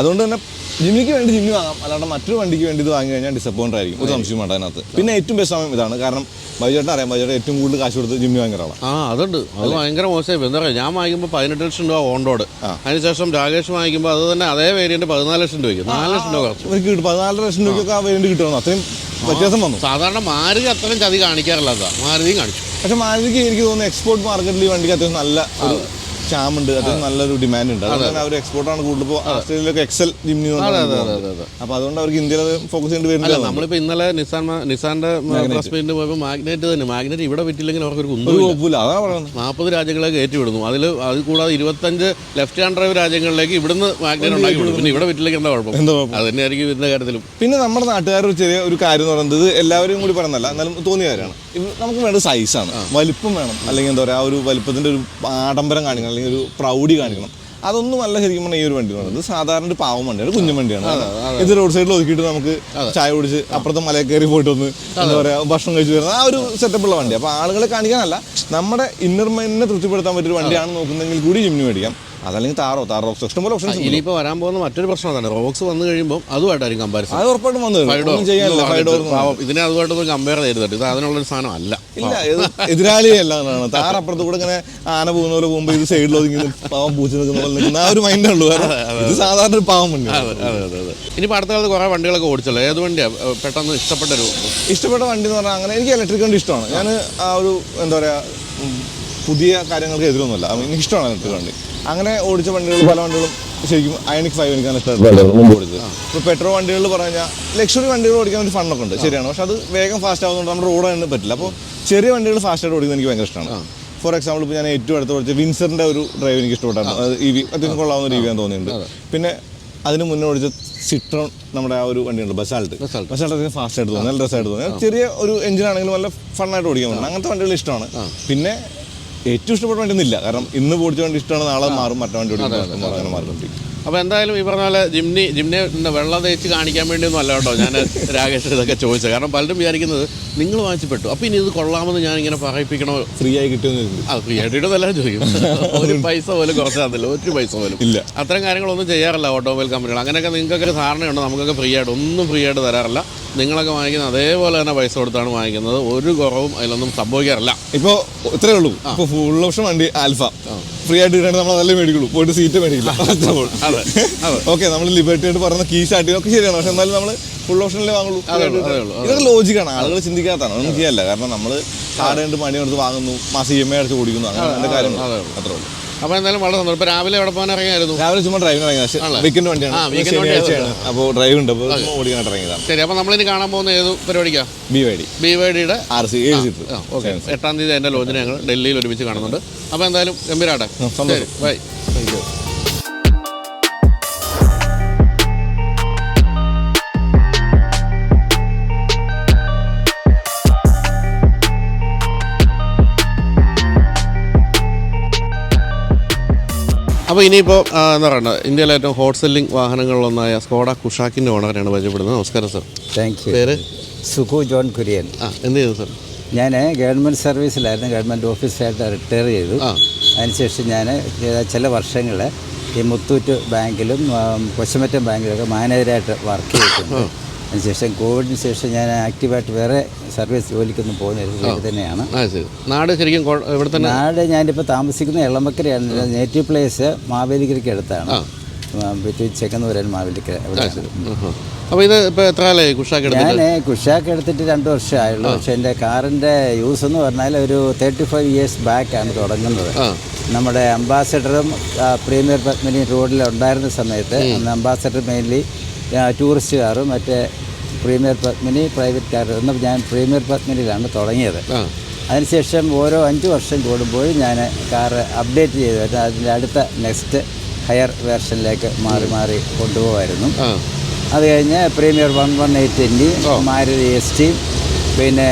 അതുകൊണ്ട് തന്നെ ജിമ്മിക്ക് വേണ്ടി ജിമ്മി വാങ്ങാം. അല്ലാണ്ട് മറ്റൊരു വണ്ടിക്ക് വേണ്ടി ഇത് വാങ്ങി കഴിഞ്ഞാൽ ഡിസപ്പോയിന്റ് ആയിരിക്കും. ഒരു സംശയം വേണ്ട അതിനകത്ത്. പിന്നെ ഏറ്റവും ബെസ്റ്റ് സമയം ഇതാണ്. കാരണം ബൈജേട്ടൻ അറിയാം. ബൈജേട്ടൻ ഏറ്റവും കൂടുതൽ കാശ് കൊടുത്ത് ജിമ്മി വാങ്ങിയ ഒരാളാണ്. ആ അതുണ്ട്. അത് ഭയങ്കര മോശമായി എന്താ പറയുക ഞാൻ വാങ്ങിക്കുമ്പോൾ പതിനെട്ട് ലക്ഷം രൂപ ഓൺ റോഡ് അതിനുശേഷം രാകേഷ് വാങ്ങിക്കുമ്പോൾ അത് തന്നെ അതേ വേരിയന്റ് പതിനാല് ലക്ഷം രൂപയ്ക്ക്. നാല് ലക്ഷം രൂപ കുറച്ചു. പതിനാല് ലക്ഷം രൂപയ്ക്കൊക്കെ ആ വേരിയന്റ് കിട്ടുമെന്ന്. അത്രയും വ്യത്യാസം വന്നു. സാധാരണ മാരുതി അത്രയും ചതി കാണിക്കാറില്ല അതാ മാരുതിയും കാണിച്ചു. പക്ഷെ മാരുതിക്ക് എനിക്ക് തോന്നുന്നു എക്സ്പോർട്ട് മാർക്കറ്റിൽ ഈ വണ്ടിക്ക് അത്യാവശ്യം നല്ല ഒരു ചാമുണ്ട് അത് നല്ലൊരു ഡിമാൻഡ് ഉണ്ട്. അതുകൊണ്ട് അവർ എക്സ്പോർട്ടാണ് കൂടുതൽ ഇപ്പോൾ ഓസ്ട്രേലിയയിലൊക്കെ എക്സൽ അതെ അപ്പോൾ അതുകൊണ്ട് അവർക്ക് ഇന്ത്യയിൽ ഫോക്കസ് ചെയ്യേണ്ടി വരുന്നില്ല നമ്മളിപ്പോൾ ഇന്നലെ നിസാൻ നിസാന്റെ പ്രസ് മീറ്റിന് പോയപ്പോൾ മാഗ്നറ്റ് തന്നെ. മാഗ്നറ്റ് ഇവിടെ പറ്റില്ലെങ്കിൽ അവർക്ക് ഒരു കുഴപ്പമില്ല. അതാ പറയുന്നത്. നാൽപ്പത് രാജ്യങ്ങളെ കയറ്റിവിടുന്നു. അതിൽ അത് കൂടാതെ ഇരുപത്തഞ്ച് ലെഫ്റ്റ് ഹാൻഡ് ഡ്രൈവ് രാജ്യങ്ങളിലേക്ക് ഇവിടുന്ന് മാഗ്നറ്റ് ഉണ്ടാക്കി വിടും പിന്നെ ഇവിടെ പറ്റില്ലെങ്കിൽ എന്താ കുഴപ്പം? എന്താ കുഴപ്പം? അത് തന്നെയായിരിക്കും ഇതിന്റെ കാര്യത്തിലും. പിന്നെ നമ്മുടെ നാട്ടുകാർ ചെറിയ ഒരു കാര്യം എന്ന് പറയുന്നത് എല്ലാവരും കൂടി പറയുന്നല്ല എന്നാലും തോന്നിയ കാര്യമാണ്. നമുക്ക് വേണ്ട സൈസാണ് വലിപ്പം വേണം. അല്ലെങ്കിൽ എന്താ പറയുക ആ ഒരു വലിപ്പത്തിന്റെ ഒരു ആഡംബരം കാണിക്കണം. അല്ലെങ്കിൽ ഒരു പ്രൗഢി കാണിക്കണം. അതൊന്നും അല്ല ശരിക്കും പറഞ്ഞാൽ ഈ ഒരു വണ്ടി പറയുന്നത്. സാധാരണ ഒരു പാവം വണ്ടിയാണ്. കുഞ്ഞു വണ്ടിയാണ്. ഇത് റോഡ് സൈഡിൽ ഒതുക്കിയിട്ട് നമുക്ക് ചായ കുടിച്ച് അപ്പുറത്തെ മലയെ കയറി പോയിട്ട് ഒന്ന് എന്താ പറയുക ഭക്ഷണം കഴിച്ച് വരുന്നത് ആ ഒരു സെറ്റപ്പുള്ള വണ്ടി. അപ്പോൾ ആളുകളെ കാണിക്കാനല്ല നമ്മുടെ ഇന്നർ മൈൻഡിനെ തൃപ്തിപ്പെടുത്താൻ പറ്റിയൊരു വണ്ടിയാണ് നോക്കുന്നെങ്കിൽ കൂടി ജിമ്മിന് മേടിക്കാം. അതല്ലെങ്കിൽ താറോ താറോ ഇഷ്ടംപോലെ ഓപ്ഷൻസ് ഇനിയിപ്പോൾ വരാൻ പോകുന്ന മറ്റൊരു പ്രശ്നം അതാണ്. റോക്സ് വന്നു കഴിയുമ്പോൾ അതുമായിട്ടായിരിക്കും കമ്പാരിസൺ അത് ഉറപ്പായിട്ടും വന്നു ചെയ്യാനില്ല. ഇതിനെ അതുമായിട്ടൊന്നും കമ്പയർ ചെയ്തിട്ട് ഇത് അതിനുള്ളൊരു സാധനം അല്ല. ഇല്ല എതിരാളിയല്ല എന്നാണ് താർ അപ്പുറത്ത് കൂടെ ഇങ്ങനെ ആന പോകുന്ന പോലെ പോകുമ്പോൾ ഇത് സൈഡിൽ ഒതുങ്ങി പാവം പൂച്ച നിൽക്കുന്ന പോലെ നിൽക്കുന്ന ആ ഒരു മൈൻഡേ ഉള്ളൂ. ഇത് സാധാരണ ഒരു പാവം മുന്നേ ഇനിയിപ്പോൾ അടുത്ത കാലത്ത് കുറേ വണ്ടികളൊക്കെ ഓടിച്ചല്ലോ. ഏത് വണ്ടിയാണ് പെട്ടെന്ന് ഇഷ്ടപ്പെട്ട ഒരു ഇഷ്ടപ്പെട്ട വണ്ടി എന്ന് പറഞ്ഞാൽ അങ്ങനെ എനിക്ക് ഇലക്ട്രിക് വണ്ടി ഇഷ്ടമാണ്. ഞാൻ ആ ഒരു എന്താ പറയുക പുതിയ കാര്യങ്ങൾക്ക് എതിരൊന്നുമല്ല. എനിക്കിഷ്ടമാണ് എനിക്ക് ഇഷ്ടമാണ് വണ്ടി. അങ്ങനെ ഓടിച്ച വണ്ടികൾ പല വണ്ടികളും ശരിക്കും അയണിക് ഫൈവ് എനിക്കാണ് ഇഷ്ടമായിട്ട് മുമ്പ് ഓടിച്ചത്. ഇപ്പോൾ പെട്രോൾ വണ്ടികളിൽ പറഞ്ഞു കഴിഞ്ഞാൽ ലക്ഷറി വണ്ടികൾ ഓടിക്കാൻ ഒരു ഫണ്ണൊക്കെ ഉണ്ട്. ശരിയാണ്. പക്ഷെ അത് വേഗം ഫാസ്റ്റ് ആവുന്നതുകൊണ്ട് നമ്മുടെ റോഡ് തന്നെ പറ്റില്ല. അപ്പോൾ ചെറിയ വണ്ടികൾ ഫാസ്റ്റായിട്ട് ഓടിക്കുന്നത് എനിക്ക് ഭയങ്കര ഇഷ്ടമാണ്. ഫോർ എക്സാമ്പിൾ ഇപ്പോൾ ഞാൻ ഏറ്റവും അടുത്ത് ഓടിച്ച വിൻസറിന്റെ ഒരു ഡ്രൈവ് എനിക്ക് ഇഷ്ടപ്പെട്ടായിരുന്നു. അത് ഇ വി അത്യാവശ്യം കൊള്ളാവുന്ന ഒരു ഇ വി തോന്നിയിട്ടുണ്ട്. പിന്നെ അതിന് മുന്നേ ഓടിച്ച സിട്രോൺ നമ്മുടെ ആ ഒരു വണ്ടിയുണ്ട് ബസാൾട്ട് ബസാൾട്ട്. ബസാൾട്ട് അധികം ഫാസ്റ്റ് ആയിട്ട് തോന്നുന്നു നല്ല രസമായിട്ട് തോന്നുന്നു ചെറിയ ഒരു എഞ്ചിനാണെങ്കിലും നല്ല ഫണ്ണായിട്ട് ഓടിക്കാൻ പറ്റും. അങ്ങനത്തെ വണ്ടികൾ ഇഷ്ടമാണ്. പിന്നെ ഏറ്റവും ഇഷ്ടപ്പെട്ട വണ്ടി ഒന്നും ഇല്ല കാരണം ഇന്ന് ഓടിച്ച വണ്ടി ഇഷ്ടമാണ് നാളെ മാറും മറ്റേ വണ്ടി ഓടിക്കും മാറിക്കൊണ്ടിരിക്കും. അപ്പോൾ എന്തായാലും ഈ പറഞ്ഞ പോലെ ജിംനി ജിംനെ വെള്ളം തേച്ച് കാണിക്കാൻ വേണ്ടിയൊന്നും അല്ല കേട്ടോ. ഞാൻ രാകേഷ് ഇതൊക്കെ ചോദിച്ചത്. കാരണം പലരും വിചാരിക്കുന്നത് നിങ്ങൾ വാങ്ങിച്ചപ്പെട്ടു. അപ്പോൾ ഇനി ഇത് കൊള്ളാമെന്ന് ഞാൻ ഇങ്ങനെ പറയിപ്പിക്കണോ? ഫ്രീ ആയി കിട്ടുമെന്ന് ആ ഫ്രീ ആയിട്ട് എല്ലാം ചോദിക്കും. ഒരു പൈസ പോലും കുറച്ചാന്നില്ല. ഒരു പൈസ പോലും. ഇല്ല. അത്തരം കാര്യങ്ങളൊന്നും ചെയ്യാറില്ല ഓട്ടോമൊബൈൽ കമ്പനികൾ അങ്ങനെയൊക്കെ നിങ്ങൾക്കൊക്കെ ധാരണയുണ്ട്. നമുക്കൊക്കെ ഫ്രീ ആയിട്ട് ഒന്നും ഫ്രീ ആയിട്ട് തരാറില്ല. നിങ്ങളൊക്കെ വാങ്ങിക്കുന്ന അതേപോലെ തന്നെ പൈസ കൊടുത്താണ് വാങ്ങിക്കുന്നത്. ഒരു കുറവും അതിലൊന്നും സംഭവിക്കാറില്ല. ഇപ്പോൾ ഇത്രയേ ഉള്ളൂ. ഇപ്പോൾ ഫുൾ ഓപ്ഷൻ വണ്ടി ആൽഫ ഫ്രീ ആയിട്ട് കിട്ടുകയാണെങ്കിൽ നമ്മൾ അതല്ലേ മേടിക്കുള്ളൂ. പോയിട്ട് സീറ്റ് മേടിക്കില്ല. അതെ ഓക്കെ നമ്മൾ ലിബർട്ടി ആയിട്ട് പറയുന്ന കീ സ്റ്റാർട്ട് ഒക്കെ ശരിയാണ്. പക്ഷെ എന്നാലും നമ്മൾ ഫുൾ ഓപ്ഷനിലേ വാങ്ങുള്ളൂ. ഇതൊക്കെ ലോജിക്കാണ് ആളുകൾ ചിന്തിക്കാത്തതാണ്. ഒന്നും ചെയ്യല്ല കാരണം നമ്മൾ കാർഡ് കണ്ട് മണി എടുത്ത് വാങ്ങുന്നു മാസം ഇ എം ഐ അടച്ച് ഓടിക്കുന്നു അങ്ങനെ കാര്യങ്ങൾ അത്രേ ഉള്ളൂ. അപ്പോൾ എന്തായാലും വളരെ സന്തോഷം. ഇപ്പോൾ രാവിലെ എവിടെ പോകാൻ ഇറങ്ങിയായിരുന്നു? രാവിലെ ചുമ്മാ ഡ്രൈവിംഗ് ഇറങ്ങിയത് വീക്കെൻഡ് വണ്ടിയാണ്. അപ്പോൾ ഡ്രൈവ് ഉണ്ട്. അപ്പോൾ ഓടിക്കാനായിട്ട് ഇറങ്ങിയതാണ്. ശരി അപ്പോൾ നമ്മളിനി കാണാൻ പോകുന്ന ഏത് പരിപാടിക്കാ? B Y D B Y ഡിയുടെ ആർ സി ഏഴ് സീറ്റ് ഓക്കെ. എട്ടാം തീയതി എന്റെ ലോഞ്ചിനെ ഞങ്ങൾ ഡൽഹിയിൽ ഒരുമിച്ച് കാണുന്നുണ്ട്. അപ്പോൾ എന്തായാലും ഗംഭീരാട്ടെ. ബൈ. താങ്ക് യു അപ്പോൾ ഇനിയിപ്പോൾ എന്താ പറയുക ഇന്ത്യയിലെ ഏറ്റവും ഹോട്ട് സെല്ലിംഗ് വാഹനങ്ങളിലൊന്നായ സ്കോഡ കുഷാക്കിന്റെ ഓണറിനെയാണ് പരിചയപ്പെടുന്നത്. നമസ്കാരം സർ താങ്ക് യു പേര്? സുഖു ജോൺ കുര്യൻ. ആ എന്ത് ചെയ്തു സർ ഞാൻ ഗവൺമെന്റ് സർവീസിലായിരുന്നു ഗവൺമെന്റ് ഓഫീസായിട്ട് റിട്ടയർ ചെയ്തു. അതിനുശേഷം ഞാൻ ചില വർഷങ്ങൾ ഈ മുത്തൂറ്റ് ബാങ്കിലും കൊച്ചമറ്റം ബാങ്കിലൊക്കെ മാനേജരായിട്ട് വർക്ക് ചെയ്തിട്ടുണ്ട്. അതിനുശേഷം കോവിഡിന് ശേഷം ഞാൻ ആക്റ്റീവായിട്ട് വേറെ സർവീസ് ജോലിക്കൊന്നും പോകുന്നില്ല വീട്ടിൽ തന്നെയാണ്. നാട് ശരിക്കും ഇവിടെ തന്നെ നാട് ഞാനിപ്പോൾ താമസിക്കുന്ന എളമക്കരയാണ്. നേറ്റീവ് പ്ലേസ് മാവേലിക്കരയ്ക്ക് അടുത്താണ്. ചെക്കന്നൂരൻ മാവേലിക്കര അപ്പോൾ ഇത് ഇപ്പോൾ എത്ര കാലമായി കുഷാക്ക് ഞാൻ കുഷാക്ക് എടുത്തിട്ട് രണ്ട് വർഷമായുള്ളൂ പക്ഷേ എന്റെ കാറിന്റെ യൂസ് എന്ന് പറഞ്ഞാൽ ഒരു തേർട്ടി ഫൈവ് ഇയേഴ്സ് ബാക്കാണ് തുടങ്ങുന്നത്. നമ്മുടെ അംബാസഡറും പ്രീമിയർ പത്മിനി റോഡിൽ ഉണ്ടായിരുന്ന സമയത്ത് അന്ന് അംബാസഡർ മെയിൻലി ടൂറിസ്റ്റ് കാറ് മറ്റേ പ്രീമിയർ പത്മിനി പ്രൈവറ്റ് കാർ എന്ന് ഞാൻ പ്രീമിയർ പത്മിനിയിലാണ് തുടങ്ങിയത്. അതിനുശേഷം ഓരോ അഞ്ച് വർഷം കൂടുമ്പോൾ ഞാൻ കാറ് അപ്ഡേറ്റ് ചെയ്ത് വരുന്നത് അതിന്റെ അടുത്ത നെക്സ്റ്റ് ഹയർ വേർഷനിലേക്ക് മാറി മാറി കൊണ്ടുപോകുമായിരുന്നു അത് കഴിഞ്ഞ് Premier one one eight twenty Maruti S T പിന്നെ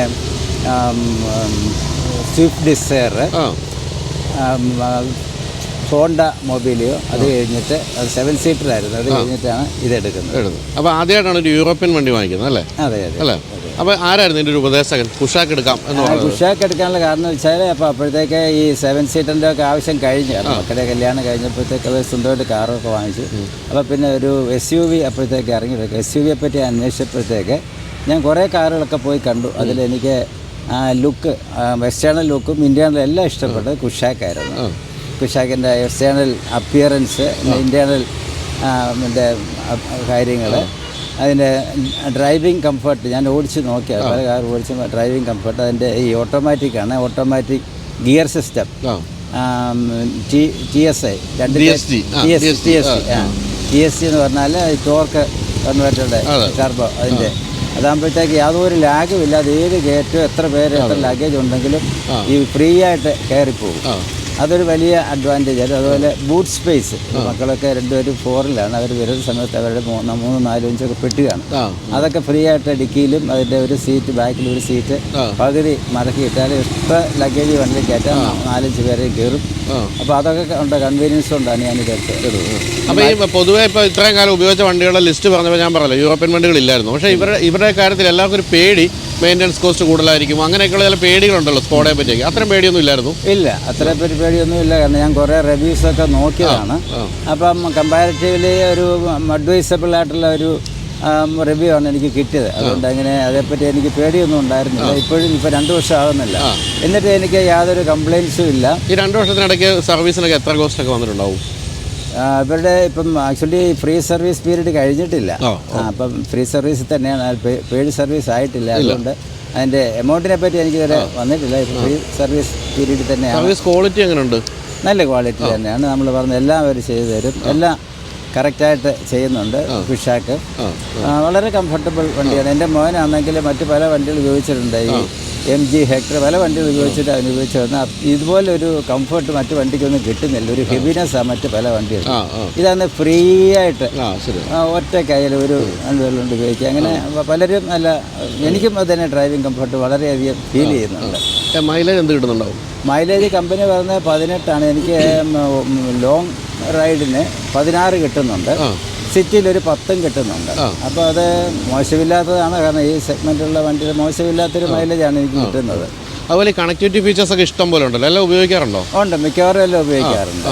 സ്വിഫ്റ്റ് ഡിസയർ ഹോണ്ട മൊബൈലിയോ അത് കഴിഞ്ഞിട്ട് അത് സെവൻ സീറ്റർ ആയിരുന്നു. അത് കഴിഞ്ഞിട്ടാണ് ഇത് എടുക്കുന്നത്. അപ്പോൾ ആദ്യമായിട്ടാണ് ഒരു യൂറോപ്യൻ വണ്ടി വാങ്ങിക്കുന്നത് അല്ലേ? അതെ അതെ അല്ലേ? അപ്പോൾ ആരായിരുന്നു ഇതിന്റെ ഒരു ഉപദേശകൻ? കുഷാക്ക് എടുക്കാം എന്ന് പറഞ്ഞത്. കുഷാക്ക് എടുക്കാനുള്ള കാരണം വെച്ചാൽ അപ്പോൾ അപ്പോഴത്തേക്ക് ഈ സെവൻ സീറ്ററിന്റെ ഒക്കെ ആവശ്യം കഴിഞ്ഞു. കാരണം മക്കളുടെ കല്യാണം കഴിഞ്ഞപ്പോഴത്തേക്ക് അവർ സ്വന്തമായിട്ട് കാറൊക്കെ വാങ്ങിച്ചു. അപ്പോൾ പിന്നെ ഒരു എസ് യു വി അപ്പോഴത്തേക്ക് ഇറങ്ങി എസ് യു വിയെ പറ്റി അന്വേഷിച്ചപ്പോഴത്തേക്ക് ഞാൻ കുറേ കാറുകളൊക്കെ പോയി കണ്ടു. അതിലെനിക്ക് ആ ലുക്ക് വെസ്റ്റേണൽ ലുക്കും ഇന്റേണൽ എല്ലാം ഇഷ്ടപ്പെട്ടത് കുഷാക്കായിരുന്നു കുഷാക്കിന്റെ എക്സ്റ്റേണൽ അപ്പിയറൻസ് ഇന്റേണൽ കാര്യങ്ങൾ അതിന്റെ ഡ്രൈവിംഗ് കംഫർട്ട് ഞാൻ ഓടിച്ച് നോക്കിയാൽ പല കാർ ഓടിച്ച് ഡ്രൈവിംഗ് കംഫർട്ട് അതിന്റെ ഈ ഓട്ടോമാറ്റിക് ആണ്. Automatic gear system T T S I രണ്ട് ടി എസ് ടി എസ് ആ, ടി എസ് സി എന്ന് പറഞ്ഞാൽ ടോർക്ക് കൺവേർട്ടറുടെ. ടർബോ അതിന്റെ അതാകുമ്പോഴത്തേക്ക് യാതൊരു ലാഗും ഇല്ലാതെ ഏത് ഗേറ്റും എത്ര പേര് എത്ര ലഗേജ് ഉണ്ടെങ്കിലും ഈ ഫ്രീ ആയിട്ട് കയറിപ്പോകും അതൊരു വലിയ അഡ്വാന്റേജ് ആയിരുന്നു. അതുപോലെ ബൂട്ട് സ്പേസ് മക്കളൊക്കെ രണ്ടുപേരും ഫോറിലാണ് അവർ വരുന്ന സമയത്ത് അവരുടെ മൂന്ന് മൂന്ന് നാല് അഞ്ചൊക്കെ പെട്ടുകയാണ്. അതൊക്കെ ഫ്രീ ആയിട്ട് ഡിക്കിയിലും അതിന്റെ ഒരു സീറ്റ് ബാക്കിൽ ഒരു സീറ്റ്. പകുതി മടക്കി ഇട്ടാൽ എത്ര ലഗേജ് വണ്ടി കയറ്റാൻ നാലഞ്ച് പേരെ കയറും. അപ്പോൾ അതൊക്കെ ഉണ്ട്. കൺവീനിയൻസ് കൊണ്ടാണ് ഞാൻ എടുത്തത്. അപ്പോൾ ഈ പൊതുവേ ഇപ്പോൾ ഇത്രയും കാലം ഉപയോഗിച്ച വണ്ടികളുടെ ലിസ്റ്റ് പറഞ്ഞപ്പോൾ ഞാൻ പറഞ്ഞല്ലോ യൂറോപ്യൻ വണ്ടികളില്ലായിരുന്നു. പക്ഷേ ഇവരുടെ ഇവരുടെ കാര്യത്തിൽ എല്ലാവർക്കും ഒരു പേടി. മെയിന്റനൻസ് കോസ്റ്റ് കൂടുതലായിരിക്കും. അങ്ങനെയൊക്കെയുള്ള ചില പേടികളുണ്ടല്ലോ സ്കോഡയെ പറ്റിയൊക്കെ. അത്രയും പേടിയൊന്നും ഇല്ലായിരുന്നു? ഇല്ല. അത്ര പേടിയൊന്നും ഇല്ല. കാരണം ഞാൻ കുറേ റിവ്യൂസ് ഒക്കെ നോക്കിയതാണ്. അപ്പം കമ്പാരിറ്റീവ്ലി ഒരു അഡ്വൈസബിൾ ആയിട്ടുള്ള ഒരു റിവ്യൂ ആണ് എനിക്ക് കിട്ടിയത്. അതുകൊണ്ട് അങ്ങനെ അതേപ്പറ്റി എനിക്ക് പേടിയൊന്നും ഉണ്ടായിരുന്നില്ല. ഇപ്പോഴും ഇപ്പോൾ രണ്ട് വർഷം ആകുന്നില്ല എന്നിട്ട് എനിക്ക് യാതൊരു കംപ്ലയിൻസും ഇല്ല. ഈ രണ്ട് വർഷത്തിനിടയ്ക്ക് സർവീസിനൊക്കെ എത്ര കോസ്റ്റൊക്കെ വന്നിട്ടുണ്ടാവും? ഇവരുടെ ഇപ്പം ആക്ച്വലി ഫ്രീ സർവീസ് പീരീഡ് കഴിഞ്ഞിട്ടില്ല. അപ്പം ഫ്രീ സർവീസ് തന്നെയാണ്. പെയ്ഡ് സർവീസ് ആയിട്ടില്ല. അതുകൊണ്ട് അതിന്റെ എമൗണ്ടിനെ പറ്റി എനിക്ക് ഇതുവരെ വന്നിട്ടില്ല. ഫ്രീ സർവീസ് പീരീഡ് തന്നെയാണ്. സർവീസ് ക്വാളിറ്റി എങ്ങനെയുണ്ട് നല്ല ക്വാളിറ്റി തന്നെയാണ്. നമ്മൾ പറഞ്ഞ എല്ലാം അവർ ചെയ്തു തരും. എല്ലാം കറക്റ്റായിട്ട് ചെയ്യുന്നുണ്ട് ഫിഷാക്ക് വളരെ കംഫർട്ടബിൾ വണ്ടിയാണ്. എന്റെ മോനാണെങ്കിൽ മറ്റു പല വണ്ടികൾ ഉപയോഗിച്ചിട്ടുണ്ട്. ഈ എം ജി ഹെക്ടർ പല വണ്ടികൾ ഉപയോഗിച്ചിട്ട് അനുഭവിച്ചു വന്ന ഇതുപോലെ ഒരു കംഫർട്ട് മറ്റു വണ്ടിക്കൊന്നും കിട്ടുന്നില്ല. ഒരു ഹെവിനെസ് ആ മറ്റ് പല വണ്ടികൾ ഇതാണ് ഫ്രീ ആയിട്ട് ഒറ്റ കയ്യിൽ ഒരു രണ്ടുപേരുണ്ട് ഉപയോഗിക്കുക. അങ്ങനെ പലരും നല്ല എനിക്കും അത് തന്നെ ഡ്രൈവിംഗ് കംഫർട്ട് വളരെയധികം ഫീൽ ചെയ്യുന്നുണ്ട്. മൈലേജ് എന്ത് കിട്ടുന്നുണ്ടാവും? മൈലേജ് കമ്പനി പറഞ്ഞ പതിനെട്ടാണ്. എനിക്ക് ലോങ് റൈഡിന് പതിനാറ് കിട്ടുന്നുണ്ട്. സിറ്റിയിൽ ഒരു പത്തും കിട്ടുന്നുണ്ട്. അപ്പോൾ അത് മോശമില്ലാത്തതാണ്. കാരണം ഈ സെഗ്മെന്റുള്ള വണ്ടിയിൽ മോശമില്ലാത്തൊരു മൈലേജാണ് എനിക്ക് കിട്ടുന്നത്. അതുപോലെ കണക്ടിവിറ്റി ഫീച്ചേഴ്സ് ഒക്കെ ഇഷ്ടം പോലെ ഉണ്ടല്ലോ. എല്ലാം ഉപയോഗിക്കാറുണ്ടോ? ഉണ്ട്. മിക്കവാറും എല്ലാം ഉപയോഗിക്കാറുണ്ട്.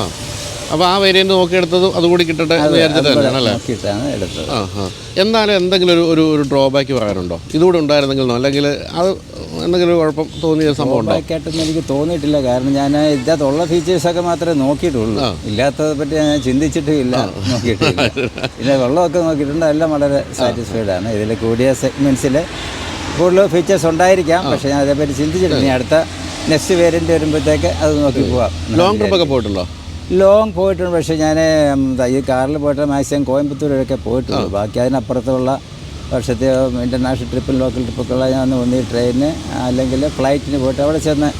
അപ്പോൾ ആ വേരിയന്റ് നോക്കിയെടുത്തത് അതുകൂടി കിട്ടട്ടെ എന്ന് വിചാരിച്ചിട്ട് തന്നെയാണ് അല്ലേ നോക്കിയിട്ടാണ് എടുത്തത്. ആ ആ. എന്നാലും എന്തെങ്കിലും ഒരു ഒരു ഒരു ഡ്രോബാക്ക് പറയാനുണ്ടോ? ഇതുകൂടെ ഉണ്ടായിരുന്നെങ്കിൽ അല്ലെങ്കിൽ അത് എന്തെങ്കിലും ഒരു കുഴപ്പം തോന്നിയ സംഭവം ഉണ്ടോ? ബാക്കായിട്ടൊന്നും എനിക്ക് തോന്നിയിട്ടില്ല. കാരണം ഞാൻ ഇതിനകത്തുള്ള ഫീച്ചേഴ്സൊക്കെ മാത്രമേ നോക്കിയിട്ടുള്ളൂ. ഇല്ലാത്തതെ പറ്റി ഞാൻ ചിന്തിച്ചിട്ടും ഇല്ല നോക്കിയിട്ടില്ല. പിന്നെ വെള്ളമൊക്കെ നോക്കിയിട്ടുണ്ട്. എല്ലാം വളരെ സാറ്റിസ്ഫൈഡ് ആണ്. ഇതിൽ കൂടിയ സെഗ്മെന്റ്സിൽ കൂടുതൽ ഫീച്ചേഴ്സ് ഉണ്ടായിരിക്കാം. പക്ഷേ ഞാൻ അതേപറ്റി ചിന്തിച്ചിട്ടില്ല. ഇനി അടുത്ത നെക്സ്റ്റ് വേരിയന്റ് വരുമ്പോഴത്തേക്ക് അത് നോക്കി പോവാം. ലോങ് ട്രിപ്പ് ഒക്കെ പോയിട്ടുണ്ടോ? ലോങ് പോയിട്ടുണ്ട്. പക്ഷേ ഞാൻ ഈ കാറിൽ പോയിട്ട് മാക്സിമം കോയമ്പത്തൂരൊക്കെ പോയിട്ടുള്ളൂ. ബാക്കി അതിനപ്പുറത്തുള്ള വർഷത്തെ ഇന്റർനാഷണൽ ട്രിപ്പും ലോക്കൽ ട്രിപ്പൊക്കെ ഉള്ള ഞാൻ ഒന്ന് ഈ ട്രെയിനിന് അല്ലെങ്കിൽ ഫ്ലൈറ്റിന് പോയിട്ട് അവിടെ ചെന്ന്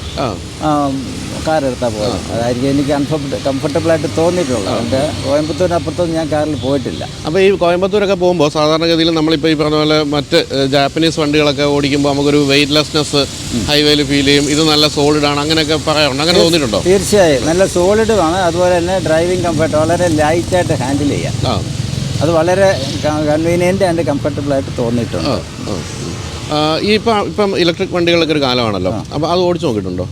കാർ എടുത്താൽ പോകാം അതായിരിക്കും എനിക്ക് കംഫർട്ട് കംഫർട്ടബിളായിട്ട് തോന്നിയിട്ടുള്ളത്. എന്റെ കോയമ്പത്തൂരിനപ്പുറത്തൊന്നും ഞാൻ കാറിൽ പോയിട്ടില്ല. അപ്പോൾ ഈ കോയമ്പത്തൂരൊക്കെ പോകുമ്പോൾ സാധാരണഗതിയിൽ നമ്മളിപ്പോൾ ഈ പറഞ്ഞ പോലെ മറ്റ് ജാപ്പനീസ് വണ്ടികളൊക്കെ ഓടിക്കുമ്പോൾ നമുക്കൊരു വെയിറ്റ്ലെസ്നെസ് ഹൈവേയിൽ ഫീൽ ചെയ്യും. ഇത് നല്ല സോളിഡ് ആണ്. അങ്ങനെയൊക്കെ പറയാറുണ്ട്. അങ്ങനെ തോന്നിയിട്ടുണ്ടോ? തീർച്ചയായും. നല്ല സോളിഡുമാണ് അതുപോലെ തന്നെ ഡ്രൈവിംഗ് കംഫർട്ട് വളരെ ലൈറ്റായിട്ട് ഹാൻഡിൽ ചെയ്യാം. അത് വളരെ കൺവീനിയന്റ് ആൻഡ് കംഫർട്ടബിളായിട്ട് തോന്നിയിട്ടുണ്ട്. ഈ ഇപ്പം ഇപ്പം ഇലക്ട്രിക് വണ്ടികളൊക്കെ ഒരു കാലമാണല്ലോ. അപ്പോൾ അത് ഓടിച്ചു നോക്കിയിട്ടുണ്ടോ?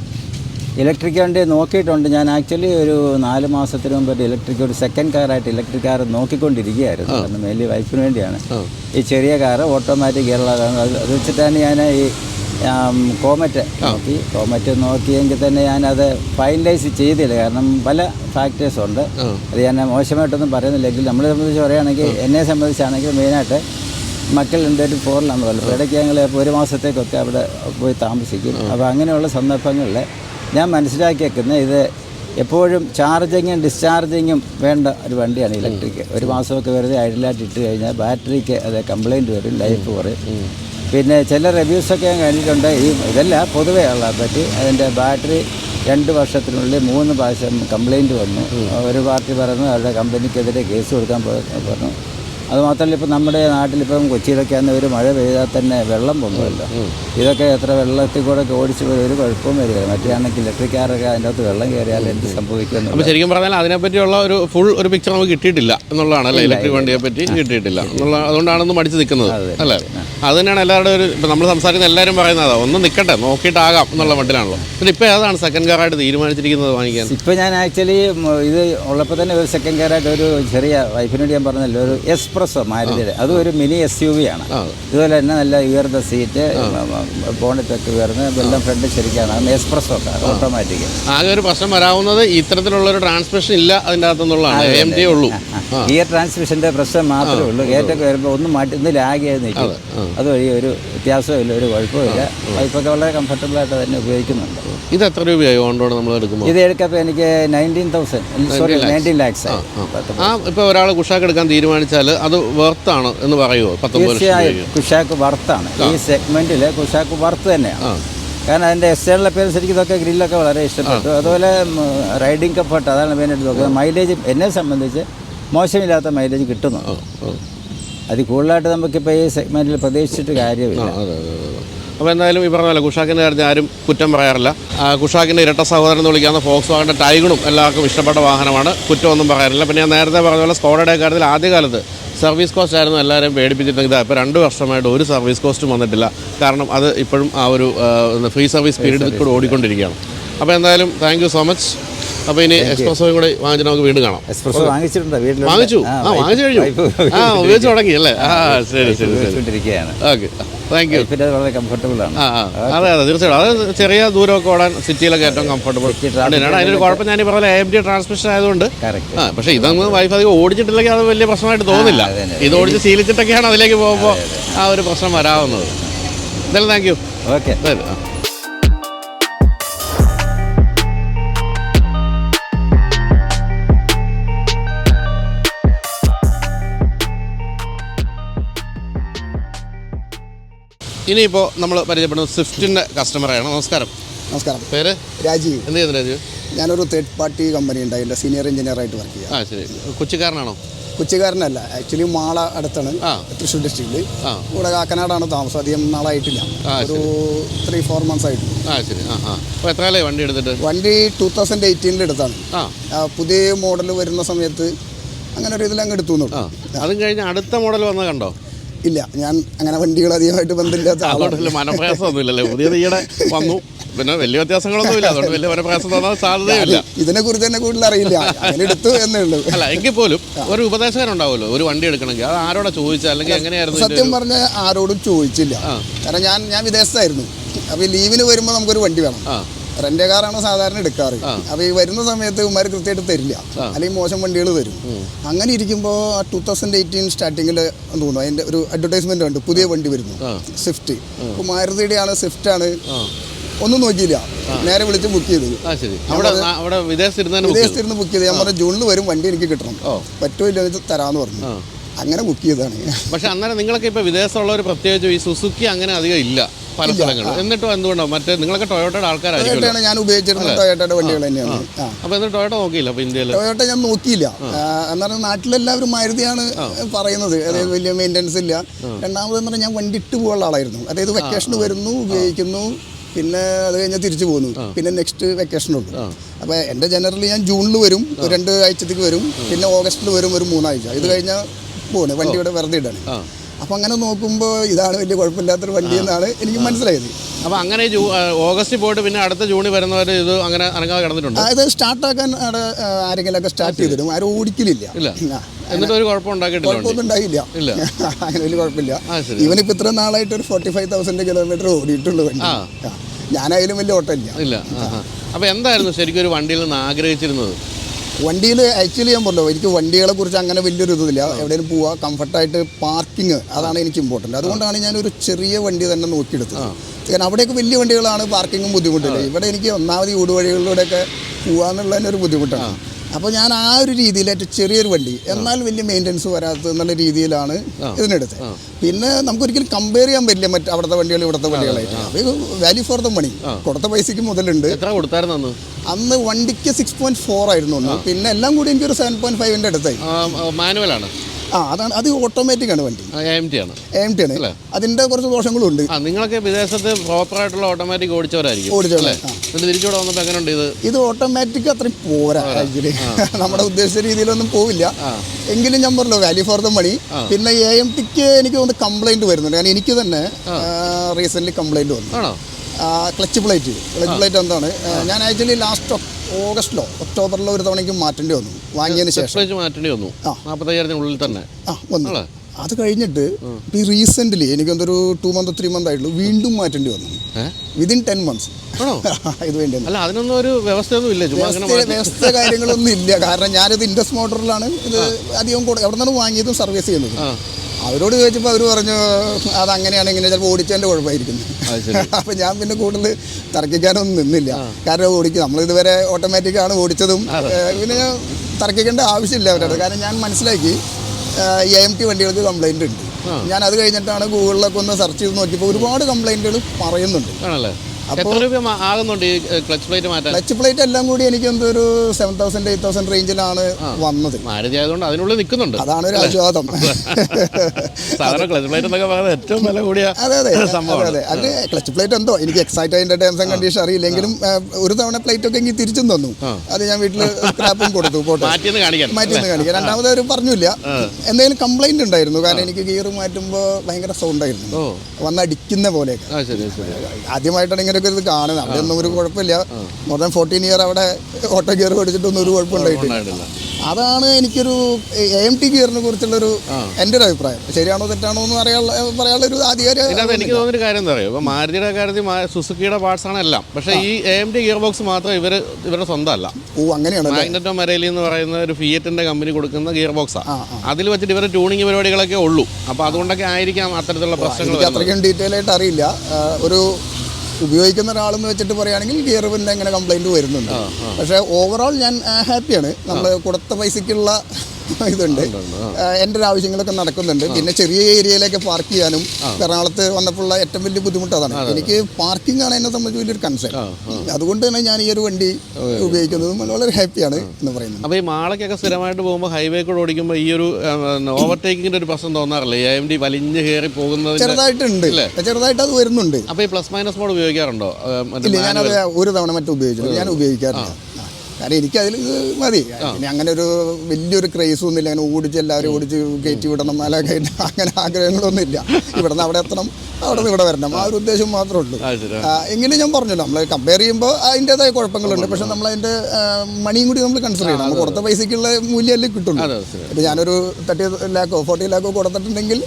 ഇലക്ട്രിക് വണ്ടി നോക്കിയിട്ടുണ്ട്. ഞാൻ ആക്ച്വലി ഒരു നാല് മാസത്തിന് മുമ്പ് ഇലക്ട്രിക് ഒരു സെക്കൻഡ് കാറായിട്ട് ഇലക്ട്രിക് കാർ നോക്കിക്കൊണ്ടിരിക്കുകയായിരുന്നു. മെയിൻലി വൈഫിന് വേണ്ടിയാണ്. ഈ ചെറിയ കാറ് ഓട്ടോമാറ്റിക് കേരളതാണ് അത് അത് വെച്ചിട്ടാണ് ഞാൻ ഈ കോമറ്റ് നോക്കി. കോമറ്റ് നോക്കിയെങ്കിൽ തന്നെ ഞാനത് ഫൈനലൈസ് ചെയ്തില്ല. കാരണം പല ഫാക്ടേഴ്സ് ഉണ്ട്. അത് ഞാൻ മോശമായിട്ടൊന്നും പറയുന്നില്ലെങ്കിൽ നമ്മളെ സംബന്ധിച്ച് പറയുകയാണെങ്കിൽ എന്നെ സംബന്ധിച്ചാണെങ്കിൽ മെയിനായിട്ട് മക്കൾ ഉണ്ടായിട്ട് ഫോറിലാണ് പറയുന്നത് ഇടയ്ക്ക് ഞങ്ങൾ ഒരു മാസത്തേക്കൊക്കെ അവിടെ പോയി താമസിക്കും. അപ്പോൾ അങ്ങനെയുള്ള സന്ദർഭങ്ങളിൽ ഞാൻ മനസ്സിലാക്കിയേക്കുന്നത് ഇത് എപ്പോഴും ചാർജിങ്ങും ഡിസ്ചാർജിങ്ങും വേണ്ട ഒരു വണ്ടിയാണ് ഇലക്ട്രിക്. ഒരു മാസമൊക്കെ വെറുതെ ഐഡിലായിട്ട് ഇട്ട് കഴിഞ്ഞാൽ ബാറ്ററിക്ക് അത് കംപ്ലൈന്റ് വരും ലൈഫ് കുറയും. പിന്നെ ചില റിവ്യൂസൊക്കെ ഞാൻ കണ്ടിട്ടുണ്ട്. ഈ ഇതല്ല പൊതുവേ ഉള്ള പറ്റി അതിന്റെ ബാറ്ററി രണ്ട് വർഷത്തിനുള്ളിൽ മൂന്ന് പ്രാവശ്യം കംപ്ലൈന്റ് വന്നു. ഒരു പാർട്ടി പറഞ്ഞു അവരുടെ കമ്പനിക്കെതിരെ കേസ് കൊടുക്കാൻ പറഞ്ഞു. അതുമാത്രമല്ല ഇപ്പം നമ്മുടെ നാട്ടിലിപ്പം കൊച്ചിയിലൊക്കെ ആണെങ്കിൽ ഒരു മഴ പെയ്താൽ തന്നെ വെള്ളം പൊങ്ങുമല്ലോ. ഇതൊക്കെ എത്ര വെള്ളത്തിൽ കൂടെ ഓടിച്ച് ഒരു കുഴപ്പവും വരിക മറ്റേയാണെങ്കിൽ ഇലക്ട്രിക് കാറൊക്കെ അതിന്റെ അകത്ത് വെള്ളം കയറിയാൽ എന്ത് സംഭവിക്കുമെന്ന് അപ്പോൾ ശരിക്കും പറഞ്ഞാൽ അതിനെപ്പറ്റിയുള്ള ഒരു ഫുൾ ഒരു പിക്ചർ നമുക്ക് കിട്ടിയിട്ടില്ല എന്നുള്ളതാണ് അല്ലേ? ഇലക്ട്രിക് വണ്ടിയെ പറ്റി കിട്ടിയിട്ടില്ല. എന്നുള്ള അതുകൊണ്ടാണ് മടിച്ച് നിൽക്കുന്നത് അല്ലേ? അത്. തന്നെയാണ് എല്ലാവരുടെ ഒരു ഇപ്പം നമ്മൾ സംസാരിക്കുന്ന എല്ലാവരും പറയുന്നത് ഒന്ന് നിൽക്കട്ടെ നോക്കിയിട്ടാകാം എന്നുള്ള മട്ടിലാണല്ലോ. പിന്നെ ഇപ്പോൾ ഏതാണ് സെക്കൻഡ് കാറായിട്ട് തീരുമാനിച്ചിരിക്കുന്നത് വാങ്ങിക്കാൻ? ഇപ്പം ഞാൻ ആക്ച്വലി ഇത് ഉള്ളപ്പോൾ തന്നെ ഒരു സെക്കൻഡ് കാറായിട്ട് ഒരു ചെറിയ വൈഫിനോട് ഞാൻ പറഞ്ഞല്ലോ ഒരു എക്സ്പ്രസ്സോ മാരുതിയുടെ. അതും ഒരു മിനി എസ് യു വി ആണ്. ഇതുപോലെ തന്നെ നല്ല ഉയർന്ന സീറ്റ് ബോണറ്റൊക്കെ ഉയർന്ന് വെള്ളം ഫ്രണ്ട് ശരിക്കാണ്. എക്സ്പ്രസ് ഒക്കെ ഓട്ടോമാറ്റിക് ആകെ ഒരു പ്രശ്നം വരാവുന്നത് ഇത്തരത്തിലുള്ള ഒരു ട്രാൻസ്മിഷൻ ഇല്ല അതിന്റെ അകത്തുനിന്നുള്ളതാണ്. ഉള്ളൂ. ഗിയർ ട്രാൻസ്മിഷന്റെ പ്രശ്നം മാത്രമേ ഉള്ളൂ. ഗേറ്റൊക്കെ വരുമ്പോൾ ഒന്നും മാറ്റി ഒന്ന് ലാഗ് ആയി നിൽക്കും. അതുവഴി ഒരു വ്യത്യാസവും ഇല്ല ഒരു കുഴപ്പമില്ല. ഇപ്പോൾ വളരെ കംഫർട്ടബിൾ ആയിട്ട് തന്നെ ഉപയോഗിക്കുന്നുണ്ട്. ഇത് എത്ര രൂപയായി ഓൺറോഡ് നമ്മൾ എടുക്കുമ്പോൾ? ഇത് എടുക്കപ്പോൾ എനിക്ക് nineteen thousand sorry nineteen lakhs ആ ഇപ്പോൾ ഒരാൾ കുഷാക്ക് എടുക്കാൻ തീരുമാനിച്ചാൽ അത് വർത്താണ് എന്ന് പറയുമോ തീർച്ചയായും കുഷാക്ക് വർത്താണ് ഈ സെഗ്മെന്റിൽ കുഷാക്ക് വർത്ത് തന്നെയാണ്. കാരണം അതിന്റെ എക്സ്റ്റേണൽ അപ്പിയറൻസ് എനിക്ക് ഇതൊക്കെ ഗ്രില്ലൊക്കെ വളരെ ഇഷ്ടപ്പെട്ടു. അതുപോലെ റൈഡിങ് കംഫർട്ട് അതാണ് മെയിനായിട്ട് നോക്കുന്നത് മൈലേജ് എന്നെ സംബന്ധിച്ച് മോശമില്ലാത്ത മൈലേജ് കിട്ടുന്നു അതിൽ കൂടുതലായിട്ട് നമുക്കിപ്പോൾ ഈ സെഗ്മെന്റിൽ പ്രതീക്ഷിച്ചിട്ട് കാര്യമില്ല. അതെ അതെ അതെ. അപ്പോൾ എന്തായാലും ഈ പറഞ്ഞ പോലെ കുഷാക്കിന്റെ കാര്യത്തിൽ ആരും കുറ്റം പറയാറില്ല. കുഷാക്കിന്റെ ഇരട്ട സഹോദരൻ എന്ന് വിളിക്കാവുന്ന ഫോക്സ് വാഗന്റെ ടൈഗണും എല്ലാവർക്കും ഇഷ്ടപ്പെട്ട വാഹനമാണ്. കുറ്റമൊന്നും പറയാറില്ല. പിന്നെ ഞാൻ നേരത്തെ പറഞ്ഞ പോലെ സ്കോഡയുടെ കാര്യത്തിൽ ആദ്യകാലത്ത് സർവീസ് കോസ്റ്റ് ആയിരുന്നു എല്ലാവരും പേടിപ്പിച്ചിട്ടുണ്ടെങ്കിൽ ഇപ്പോൾ രണ്ട് വർഷമായിട്ട് ഒരു സർവീസ് കോസ്റ്റും വന്നിട്ടില്ല. കാരണം അത് ഇപ്പോഴും ആ ഒരു ഫ്രീ സർവീസ് പീരീഡിൽ കൂടെ ഓടിക്കൊണ്ടിരിക്കുകയാണ്. അപ്പോൾ എന്തായാലും താങ്ക് യു സോ മച്ച് അപ്പോൾ ഇനി എക്സ്പ്രസോയും കൂടെ വാങ്ങിച്ചിട്ട് നമുക്ക് വീണ്ടും കാണാം. എക്സ്പ്രസ് വാങ്ങിച്ചിട്ടുണ്ട് വീട്ടിൽ വാങ്ങിച്ചു? ആ വാങ്ങിച്ചു കഴിഞ്ഞു. ആ ഉപയോഗിച്ച് തുടങ്ങി അല്ലേ? ആ ശരി ശരി ശരി. ഉപയോഗിച്ചുകൊണ്ടിരിക്കുകയാണ്. ഓക്കെ താങ്ക് യു വളരെ കംഫർട്ടബിൾ ആണ്. ആ ആ. അതെ അതെ തീർച്ചയായിട്ടും. അത് ചെറിയ ദൂരമൊക്കെ ഓടാൻ സിറ്റിയിലൊക്കെ ഏറ്റവും കംഫർട്ടബിൾ ആണ് അതിനൊരു കുഴപ്പം ഞാൻ പറഞ്ഞ എം ഡി ട്രാൻസ്മിഷൻ ആയതുകൊണ്ട്. പക്ഷെ ആ പക്ഷേ ഇതങ്ങ് വൈഫ് അധികം ഓടിച്ചിട്ടില്ലെങ്കിൽ അത് വലിയ പ്രശ്നമായിട്ട് തോന്നില്ല. ഇത് ഓടിച്ച് ശീലിച്ചിട്ടൊക്കെയാണ് അതിലേക്ക് പോകുമ്പോൾ ആ ഒരു പ്രശ്നം വരാവുന്നത്. എന്തായാലും താങ്ക് യു ഓക്കെ ഇനിയിപ്പോൾ നമ്മൾ പരിചയപ്പെടുന്നത് സ്വിഫ്റ്റിന്റെ കസ്റ്റമറാണ് നമസ്കാരം. നമസ്കാരം. പേര്? രാജീവ്. എന്ത് ചെയ്യുന്നു രാജീവ്? ഞാനൊരു തേർഡ് പാർട്ടി കമ്പനി ഉണ്ട്. അതിന്റെ സീനിയർ എഞ്ചിനീയർ ആയിട്ട് വർക്ക് ചെയ്യാം. ആ ശരി. കൊച്ചിക്കാരനാണോ കൊച്ചിക്കാരനല്ല ആക്ച്വലി മാള അടുത്താണ്. തൃശ്ശൂർ ഡിസ്ട്രിക്റ്റിൽ ഇവിടെ കാക്കനാടാണ് താമസം. അധികം നാളായിട്ടില്ല. ഒരു ത്രീ ഫോർ മന്ത്സ് ആയിട്ട് എത്ര കാലമായി വണ്ടി എടുത്തിട്ട്? വണ്ടി ടൂ തൗസൻഡ് എയ്റ്റീനിൽ എടുത്താണ്. പുതിയ മോഡൽ വരുന്ന സമയത്ത് അങ്ങനെ ഒരു ഇതിൽ അങ്ങ് എടുത്തു അതും കഴിഞ്ഞ് അടുത്ത മോഡൽ വന്നത് കണ്ടോ? ഇല്ല ഞാൻ അങ്ങനെ വണ്ടികൾ അധികമായിട്ട് ബന്ധമില്ലാത്ത ആളാണ്. പുതിയത് ഈയിടെ വന്നു. പിന്നെ വലിയ വ്യത്യാസങ്ങളൊന്നും ഇല്ല. അതുകൊണ്ട് വലിയ മനപ്രയാസം തോന്നാൻ സാധ്യതയില്ല ഇതിനെ കുറിച്ച് തന്നെ കൂടുതൽ അറിയില്ല. എടുത്തു എന്നേ ഉള്ളൂ. അല്ല എങ്കിൽ പോലും ഒരു ഉപദേശകൻ ഉണ്ടാവുമല്ലോ ഒരു വണ്ടി എടുക്കണമെങ്കിൽ. അത് ആരോടാ ചോദിച്ചാൽ അല്ലെങ്കിൽ എങ്ങനെയായിരുന്നു സത്യം പറഞ്ഞ ആരോടും ചോദിച്ചില്ല. കാരണം ഞാൻ ഞാൻ വിദേശത്തായിരുന്നു. അപ്പോൾ ലീവിന് വരുമ്പോൾ നമുക്കൊരു വണ്ടി വേണം. റെന്റ് കാറാണ് സാധാരണ എടുക്കാറ്. അപ്പൊ ഈ വരുന്ന സമയത്ത് ഉമ്മാർ കൃത്യമായിട്ട് തരില്ല. അല്ലെങ്കിൽ മോശം വണ്ടികൾ തരും അങ്ങനെ ഇരിക്കുമ്പോൾ ടൂ തൗസൻഡ് എയ്റ്റീൻ സ്റ്റാർട്ടിങ്ങിൽ തോന്നുന്നു. അതിന്റെ ഒരു അഡ്വർടൈസ്മെന്റ് ഉണ്ട് പുതിയ വണ്ടി വരുന്നു. സ്വിഫ്റ്റ് മാരുതിയുടെ ആണ് സ്വിഫ്റ്റ് ആണ്. ഒന്നും നോക്കിയില്ല. നേരെ വിളിച്ച് ബുക്ക് ചെയ്തു. വിദേശത്തിരുന്ന് ബുക്ക് ചെയ്ത്. ഞാൻ പറഞ്ഞ ജൂണിൽ വരും വണ്ടി എനിക്ക് കിട്ടണം. ഓ. പറ്റുമില്ല എന്ന് തരാന്ന് പറഞ്ഞു. അങ്ങനെ ബുക്ക് ചെയ്താണ് പക്ഷെ അന്നേരം നിങ്ങളൊക്കെ ഇപ്പൊ വിദേശത്തുള്ളവർ പ്രത്യേകിച്ച് ഈ സുസുക്കി അങ്ങനെ അധികം ഇല്ല. പല സ്ഥലങ്ങളും എന്നിട്ടും എന്തുകൊണ്ടോ? മറ്റേ നിങ്ങളൊക്കെ ടൊയോട്ടയുടെ ആൾക്കാരായിട്ടാണ് ഞാൻ ഉപയോഗിച്ചിരുന്നത് ടൊയോട്ടയുടെ വണ്ടികൾ തന്നെയാണ്. അപ്പൊ അപ്പോൾ എന്നിട്ട് ടൊയോട്ട നോക്കിയില്ല അപ്പോൾ ഇന്ത്യയിൽ? ടൊയോട്ട ഞാൻ നോക്കിയില്ല. എന്നാൽ നാട്ടിലെല്ലാവരും മാരുതിയാണ് പറയുന്നത്. അതായത് വലിയ മെയിന്റനൻസ് ഇല്ല. രണ്ടാമത് എന്ന് പറഞ്ഞാൽ ഞാൻ വണ്ടി ഇട്ട് പോകാനുള്ള ആളായിരുന്നു. അതായത് വെക്കേഷൻ വരുന്നു ഉപയോഗിക്കുന്നു പിന്നെ അത് കഴിഞ്ഞാൽ തിരിച്ചു പോകുന്നു. പിന്നെ നെക്സ്റ്റ് വെക്കേഷനുള്ളൂ അപ്പോൾ എന്റെ ജനറലി ഞാൻ ജൂണിൽ വരും രണ്ട് ആഴ്ചത്തേക്ക് വരും. പിന്നെ ഓഗസ്റ്റിൽ വരും ഒരു മൂന്നാഴ്ച. ഇത് കഴിഞ്ഞാൽ പോകുന്നത് വണ്ടിയുടെ വെറുതെ ഇടാണ് അപ്പോൾ അങ്ങനെ നോക്കുമ്പോൾ ഇതാണ് വലിയ കുഴപ്പമില്ലാത്തൊരു വണ്ടി എന്നാണ് എനിക്ക് മനസ്സിലായത്. അപ്പോൾ അങ്ങനെ ഓഗസ്റ്റിൽ പോയിട്ട് പിന്നെ അടുത്ത ജൂണിൽ വരുന്നവർ ഇത് അങ്ങനെ അനങ്ങാതെ കിടന്നിട്ടുണ്ട്? അതായത് സ്റ്റാർട്ടാക്കാൻ ആരെങ്കിലുമൊക്കെ സ്റ്റാർട്ട് ചെയ്തിടും. ആരും ഓടിക്കലില്ല. ഇല്ല. എന്നിട്ട് ഒരു കുഴപ്പമൊന്നും ഉണ്ടായില്ല. ഇല്ല. [LAUGHS] അങ്ങനെ വലിയ കുഴപ്പമില്ല. ഇവനിപ്പോൾ ഇത്ര നാളായിട്ട് ഒരു ഫോർട്ടി ഫൈവ് തൗസൻഡ് കിലോമീറ്റർ ഓടിയിട്ടുള്ളൂ വണ്ടി. ഞാനായാലും വലിയ ഓട്ടമില്ല. ഇല്ല. അപ്പോൾ എന്തായിരുന്നു ശരിക്കും ഒരു വണ്ടിയിൽ നിന്ന് ആഗ്രഹിച്ചിരുന്നത്? വണ്ടിയിൽ ആക്ച്വലി ഞാൻ പറഞ്ഞല്ലോ എനിക്ക് വണ്ടികളെ കുറിച്ച് അങ്ങനെ വലിയൊരു ഇതില്ല എവിടെയും പോവുക കംഫർട്ടായിട്ട് പാർക്കിംഗ് അതാണ് എനിക്ക് ഇമ്പോർട്ടന്റ് അതുകൊണ്ടാണ് ഞാൻ ഒരു ചെറിയ വണ്ടി തന്നെ നോക്കിയെടുത്തത്. കാരണം അവിടെയൊക്കെ വലിയ വണ്ടികളാണ് പാർക്കിങ്ങും ബുദ്ധിമുട്ടില്ല? ഇവിടെ എനിക്ക് ഒന്നാമത് ഈ ഊടുവഴികളിലൂടെയൊക്കെ പോകാന്നുള്ളതിന് ഒരു ബുദ്ധിമുട്ടാണ്. അപ്പോൾ ഞാൻ ആ ഒരു രീതിയിലായിട്ട് ചെറിയൊരു വണ്ടി എന്നാൽ വലിയ മെയിന്റനൻസ് വരാത്തത് എന്നുള്ള രീതിയിലാണ് ഇതിനെടുത്തത്. പിന്നെ നമുക്കൊരിക്കലും കമ്പയർ ചെയ്യാൻ പറ്റില്ല മറ്റ് അവിടുത്തെ വണ്ടികൾ ഇവിടുത്തെ വണ്ടികളായിട്ട്. അത് വാല്യൂ ഫോർ ദ മണി കൊടുത്ത പൈസയ്ക്ക് മുതലുണ്ട്. അന്ന്? വണ്ടിക്ക് സിക്സ് പോയിന്റ് ഫോർ ആയിരുന്നു പിന്നെ എല്ലാം കൂടി എനിക്കൊരു സെവൻ പോയിന്റ് ഫൈവിന്റെ അടുത്തായി. മാനുവലാണ് ആ അതാണ് അത് ഓട്ടോമാറ്റിക് ആണ് വണ്ടി. എം ടി ആണ്. എം ടി ആണ്. അതിന്റെ കുറച്ച് ദോഷങ്ങളും ഉണ്ട്. ആ നിങ്ങളൊക്കെ വിദേശത്ത് പ്രോപ്പർ ആയിട്ടുള്ള ഓട്ടോമാറ്റിക് ഓടിച്ചവരായിരിക്കും. എന്നിട്ട് തിരിച്ചുകൂടെ വന്നപ്പോൾ എങ്ങനെയുണ്ട് ഇത്? ഇത് ഓട്ടോമാറ്റിക് അത്രയും പോരാ ആക്ച്വലി [LAUGHS] നമ്മുടെ ഉദ്ദേശിച്ച രീതിയിലൊന്നും പോവില്ല. എങ്കിലും ഞാൻ പറഞ്ഞല്ലോ വാല്യൂ ഫോർ ദ മണി പിന്നെ എ എം ടിക്ക് എനിക്ക് തോന്നുന്നു കംപ്ലൈന്റ് വരുന്നുണ്ട്. കാരണം എനിക്ക് തന്നെ റീസെന്റ് കംപ്ലൈന്റ് വന്നു. ക്ലച്ച് പ്ലേറ്റ് ക്ലച്ച് പ്ലേറ്റ് എന്താണ്? ഞാൻ ആക്ച്വലി ലാസ്റ്റ് ഓഗസ്റ്റിലോ ഒക്ടോബറിലോ ഒരു തവണയ്ക്ക് മാറ്റേണ്ടി വന്നു. വാങ്ങിയതിന് ശേഷം. മാറ്റേണ്ടി വന്നു. നാൽപ്പത്തയ്യായിരത്തിനുള്ളിൽ തന്നെ. ആ വന്നു. അത് കഴിഞ്ഞിട്ട് ഈ റീസെന്റ്ലി എനിക്ക് എന്തൊരു ടു മന്ത് ത്രീ മന്ത് ആയിട്ടുള്ളൂ. വീണ്ടും മാറ്റേണ്ടി വന്നു? വിതിൻ ടെൻ മന്ത്സ് ഇത് വേണ്ടി അല്ല അതിനൊന്നും ഒരു വ്യവസ്ഥയൊന്നും ഇല്ല. വ്യവസ്ഥ കാര്യങ്ങളൊന്നും ഇല്ല. കാരണം ഞാനിത് ഇൻഡസ് മോട്ടറിലാണ് ഇത് അധികം കൂടെ എവിടെ നിന്നാണ് വാങ്ങിയതും സർവീസ് ചെയ്യുന്നത്. അവരോട് ചോദിച്ചപ്പോൾ അവർ പറഞ്ഞു അത് അങ്ങനെയാണ് ഇങ്ങനെ ചിലപ്പോൾ ഓടിച്ചതിന്റെ കുഴപ്പമായിരിക്കും. അപ്പോൾ [LAUGHS] അപ്പം ഞാൻ പിന്നെ കൂടുതൽ തർക്കിക്കാനൊന്നും നിന്നില്ല. കാരണം ഓടിക്കും. നമ്മളിതുവരെ ഓട്ടോമാറ്റിക് ആണ് ഓടിച്ചതും പിന്നെ ഞാൻ തർക്കിക്കേണ്ട ആവശ്യമില്ല അവരുടെ. കാരണം ഞാൻ മനസ്സിലാക്കി എ എം ടി വണ്ടികൾക്ക് കംപ്ലൈന്റ് ഉണ്ട്. ഞാൻ അത് കഴിഞ്ഞിട്ടാണ് ഗൂഗിളിലൊക്കെ ഒന്ന് സെർച്ച് ചെയ്ത് നോക്കിയപ്പോൾ ഒരുപാട് കംപ്ലൈന്റുകൾ പറയുന്നുണ്ട്. ആണല്ലേ? എത്ര രൂപ ആകുന്നുണ്ട് ഈ ക്ലച്ച് പ്ലേറ്റ് മാറ്റാൻ? ക്ലച്ച് പ്ലേറ്റ് എല്ലാം കൂടി എനിക്ക് എന്തോ ഒരു സെവൻ തൗസൻഡ് എയ്റ്റ് തൗസൻഡ് റേഞ്ചിലാണ് വന്നത്. മാരുതി ആയതുകൊണ്ട് അതിനുള്ളിൽ നിൽക്കുന്നുണ്ട്. അതാണ് ഒരു ആശ്വാദം. [LAUGHS] സാധാരണ ക്ലച്ച് പ്ലേറ്റ് എന്നൊക്കെ പറയുന്നത് ഏറ്റവും വില കൂടിയ അതെ അതെ. അതെ അതെ. അത് ക്ലച്ച് പ്ലേറ്റ് എന്തോ? എനിക്ക് എക്സൈറ്റ് അതിന്റെ ടേംസ് ആൻഡ് കണ്ടീഷൻ അറിയില്ലെങ്കിലും ഒരു തവണ പ്ലേറ്റ് ഒക്കെ എനിക്ക് തിരിച്ചും തന്നു. അത് ഞാൻ വീട്ടിൽ സ്ക്രാപ്പും കൊടുത്തു പോട്ടെ. മാറ്റിയെന്ന് കാണിക്കാൻ മാറ്റി ഒന്ന് കാണിക്കാം. രണ്ടാമത് അവർ പറഞ്ഞില്ല എന്തെങ്കിലും കംപ്ലൈന്റ് ഉണ്ടായിരുന്നു. കാരണം എനിക്ക് ഗിയർ മാറ്റുമ്പോൾ ഭയങ്കര സൗണ്ട് ആയിരുന്നു. ഓ. വന്നടിക്കുന്ന പോലെയൊക്കെ. ആദ്യമായിട്ടാണ് ഇങ്ങനെയൊക്കെ ഇത് കാണുന്നത്. അവിടെ ഒന്നും ഒരു കുഴപ്പമില്ല. മോർ ദാൻ ഫോർട്ടീൻ ഇയർ അവിടെ ഓട്ടോ ഗിയർ മേടിച്ചിട്ടൊന്നും ഒരു കുഴപ്പമുണ്ടായിട്ടില്ല. അതാണ് എനിക്കൊരു എ എം ടി ഗിയറിനെ കുറിച്ചുള്ളൊരു എന്റെ ഒരു അഭിപ്രായം. ശരിയാണോ തെറ്റാണോ എന്ന് പറയാനുള്ള പറയാനുള്ള ഒരു ഇതിനകത്ത് എനിക്ക് തോന്നുന്നൊരു കാര്യം എന്താ പറയുക ഇപ്പോൾ മാരുതിയുടെ കാര്യത്തിൽ സുസുക്കിയുടെ പാർട്സ് ആണ് എല്ലാം. പക്ഷേ ഈ A M T gear box മാത്രം ഇവർ ഇവരുടെ സ്വന്തമല്ല. ഓ അങ്ങനെയാണ് മാഗ്നറ്റോ മരേലി എന്ന് പറയുന്ന ഒരു ഫിയറ്റിന്റെ കമ്പനി കൊടുക്കുന്ന ഗിയർ ബോക്സാണ് അതിൽ വെച്ചിട്ട് ഇവരുടെ ട്യൂണിങ് പരിപാടികളൊക്കെ ഉള്ളൂ. അപ്പോൾ അതുകൊണ്ടൊക്കെ ആയിരിക്കാം അത്തരത്തിലുള്ള പ്രശ്നങ്ങൾ അത്രയ്ക്കും ഡീറ്റെയിൽ ആയിട്ട് അറിയില്ല. ഒരു ഉപയോഗിക്കുന്ന ഒരാളെന്ന് വെച്ചിട്ട് പറയുകയാണെങ്കിൽ ഗിയർ പിന്നെ ഇങ്ങനെ കംപ്ലൈന്റ് വരുന്നുണ്ട്. പക്ഷേ ഓവറോൾ ഞാൻ ഹാപ്പിയാണ് നമ്മൾ കൊടുത്ത പൈസയ്ക്കുള്ള ഇതുണ്ട്. എന്റെ ഒരു ആവശ്യങ്ങളൊക്കെ നടക്കുന്നുണ്ട്. പിന്നെ ചെറിയ ഏരിയയിലേക്ക് പാർക്ക് ചെയ്യാനും എറണാകുളത്ത് വന്നപ്പോഴുള്ള ഏറ്റവും വലിയ ബുദ്ധിമുട്ട് അതാണ് എനിക്ക് പാർക്കിംഗ് ആണ് എന്നെ സംബന്ധിച്ച് വലിയൊരു കൺസേൺ അതുകൊണ്ട് തന്നെ ഞാൻ ഈ ഒരു വണ്ടി ഉപയോഗിക്കുന്നതും വളരെ ഹാപ്പിയാണ് എന്ന് പറയുന്നത്. അപ്പോൾ ഈ മാളക്കൊക്കെ സ്ഥിരമായിട്ട് പോകുമ്പോൾ ഹൈവേ കൂടെ ഓടിക്കുമ്പോൾ ഈ ഒരു ഓവർടേക്കിങ്ങിന്റെ ഒരു പ്രശ്നം തോന്നാറില്ലേ? എ എം ഡി വലിഞ്ഞ് കയറി പോകുന്നത് ചെറുതായിട്ടുണ്ട്. ചെറുതായിട്ട് അത് വരുന്നുണ്ട്. അപ്പോൾ ഈ പ്ലസ് മൈനസ് മോഡ് ഉപയോഗിക്കാറുണ്ടോ? ഇല്ല ഞാനത് ഒരു തവണ മറ്റും ഉപയോഗിച്ചു ഞാൻ ഉപയോഗിക്കാറില്ല. ആ. കാരണം എനിക്കതിൽ മതി. പിന്നെ അങ്ങനെ ഒരു വലിയൊരു ക്രേസും ഒന്നുമില്ല. അങ്ങനെ ഓടിച്ച് എല്ലാവരും ഓടിച്ച് കയറ്റി വിടണം അല്ല അങ്ങനെ ആഗ്രഹങ്ങളൊന്നുമില്ല. ഇവിടെ നിന്ന് അവിടെ എത്തണം അവിടെ നിന്ന് ഇവിടെ വരണം. ആ ഒരു ഉദ്ദേശം മാത്രമേ ഉള്ളൂ. എങ്ങനെ എങ്കിലും ഞാൻ പറഞ്ഞല്ലോ നമ്മൾ കമ്പയർ ചെയ്യുമ്പോൾ അതിന്റെതായ കുഴപ്പങ്ങളുണ്ട്. പക്ഷെ നമ്മൾ അതിന്റെ മണിയും കൂടി നമ്മൾ കൺസിഡർ ചെയ്യണം. നമ്മൾ കൊടുത്ത പൈസയ്ക്കുള്ള മൂല്യമല്ലേ കിട്ടുള്ളൂ. ഇപ്പം ഞാനൊരു തേർട്ടി ലാക്കോ ഫോർട്ടി ലാക്കോ കൊടുത്തിട്ടുണ്ടെങ്കിൽ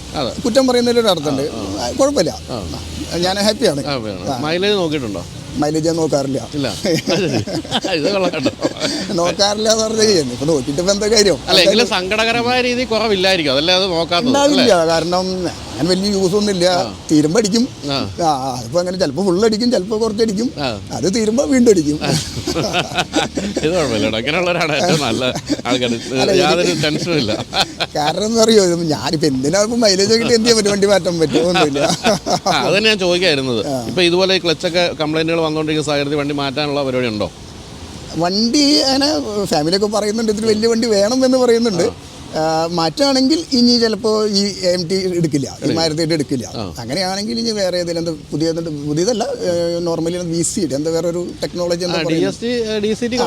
കുറ്റം പറയുന്നതിലൊരു അർത്ഥമുണ്ട് കുഴപ്പമില്ല. ഞാൻ ഹാപ്പിയാണ് മൈലേജ് നോക്കിയിട്ടുണ്ടോ? മൈലേജ് ഞാൻ നോക്കാറില്ല. നോക്കാറില്ല എന്ന് പറഞ്ഞു ഇപ്പൊ ഇപ്പൊ എന്താ കാര്യം? അല്ല സങ്കടകരമായ രീതി കുറവില്ലായിരിക്കും. അതല്ലേ അത് കാരണം ഞാൻ വലിയ യൂസ് ഒന്നും ഇല്ല തീരുമ്പോ അടിക്കും. അതിപ്പോ അങ്ങനെ ചിലപ്പോ ഫുൾ അടിക്കും ചിലപ്പോ കുറച്ചടിക്കും. അത് തീരുമ്പോ വീണ്ടും അടിക്കും. ഇത് കുഴപ്പമില്ല അങ്ങനെയുള്ളവരാണ് ഏറ്റവും നല്ല ആൾക്കാർ യാതൊരു ടെൻഷനും ഇല്ല. കാരണം എന്ന് അറിയോ? ഇത് ഞാനിപ്പോ എന്തിനാ മൈലേജ് കിട്ടി എന്ത് ചെയ്യാൻ പറ്റും വണ്ടി മാറ്റാൻ പറ്റുമൊന്നുമില്ല അതന്നെ അത് ഞാൻ ചോദിക്കായിരുന്നത്. ഇപ്പൊ ഇതുപോലെ ഈ ക്ലച്ചൊക്കെ കംപ്ലൈന്റുകൾ വന്നുകൊണ്ടിരിക്കുന്ന സാഹചര്യത്തിൽ വണ്ടി മാറ്റാനുള്ള പരിപാടി ഉണ്ടോ? വണ്ടി അങ്ങനെ ഫാമിലിയൊക്കെ പറയുന്നുണ്ട് ഇതിന് വലിയ വണ്ടി വേണം എന്ന് പറയുന്നുണ്ട്. മാറ്റുകയാണെങ്കിൽ ഇനി ചിലപ്പോൾ ഈ എം ടി എടുക്കില്ല. ഈ മാരുതി എടുക്കില്ല. അങ്ങനെയാണെങ്കിൽ ഇനി വേറെ ഏതെങ്കിലും എന്താ പുതിയ പുതിയതല്ല നോർമലി വി സി എന്താ വേറെ ഒരു ടെക്നോളജി എന്താ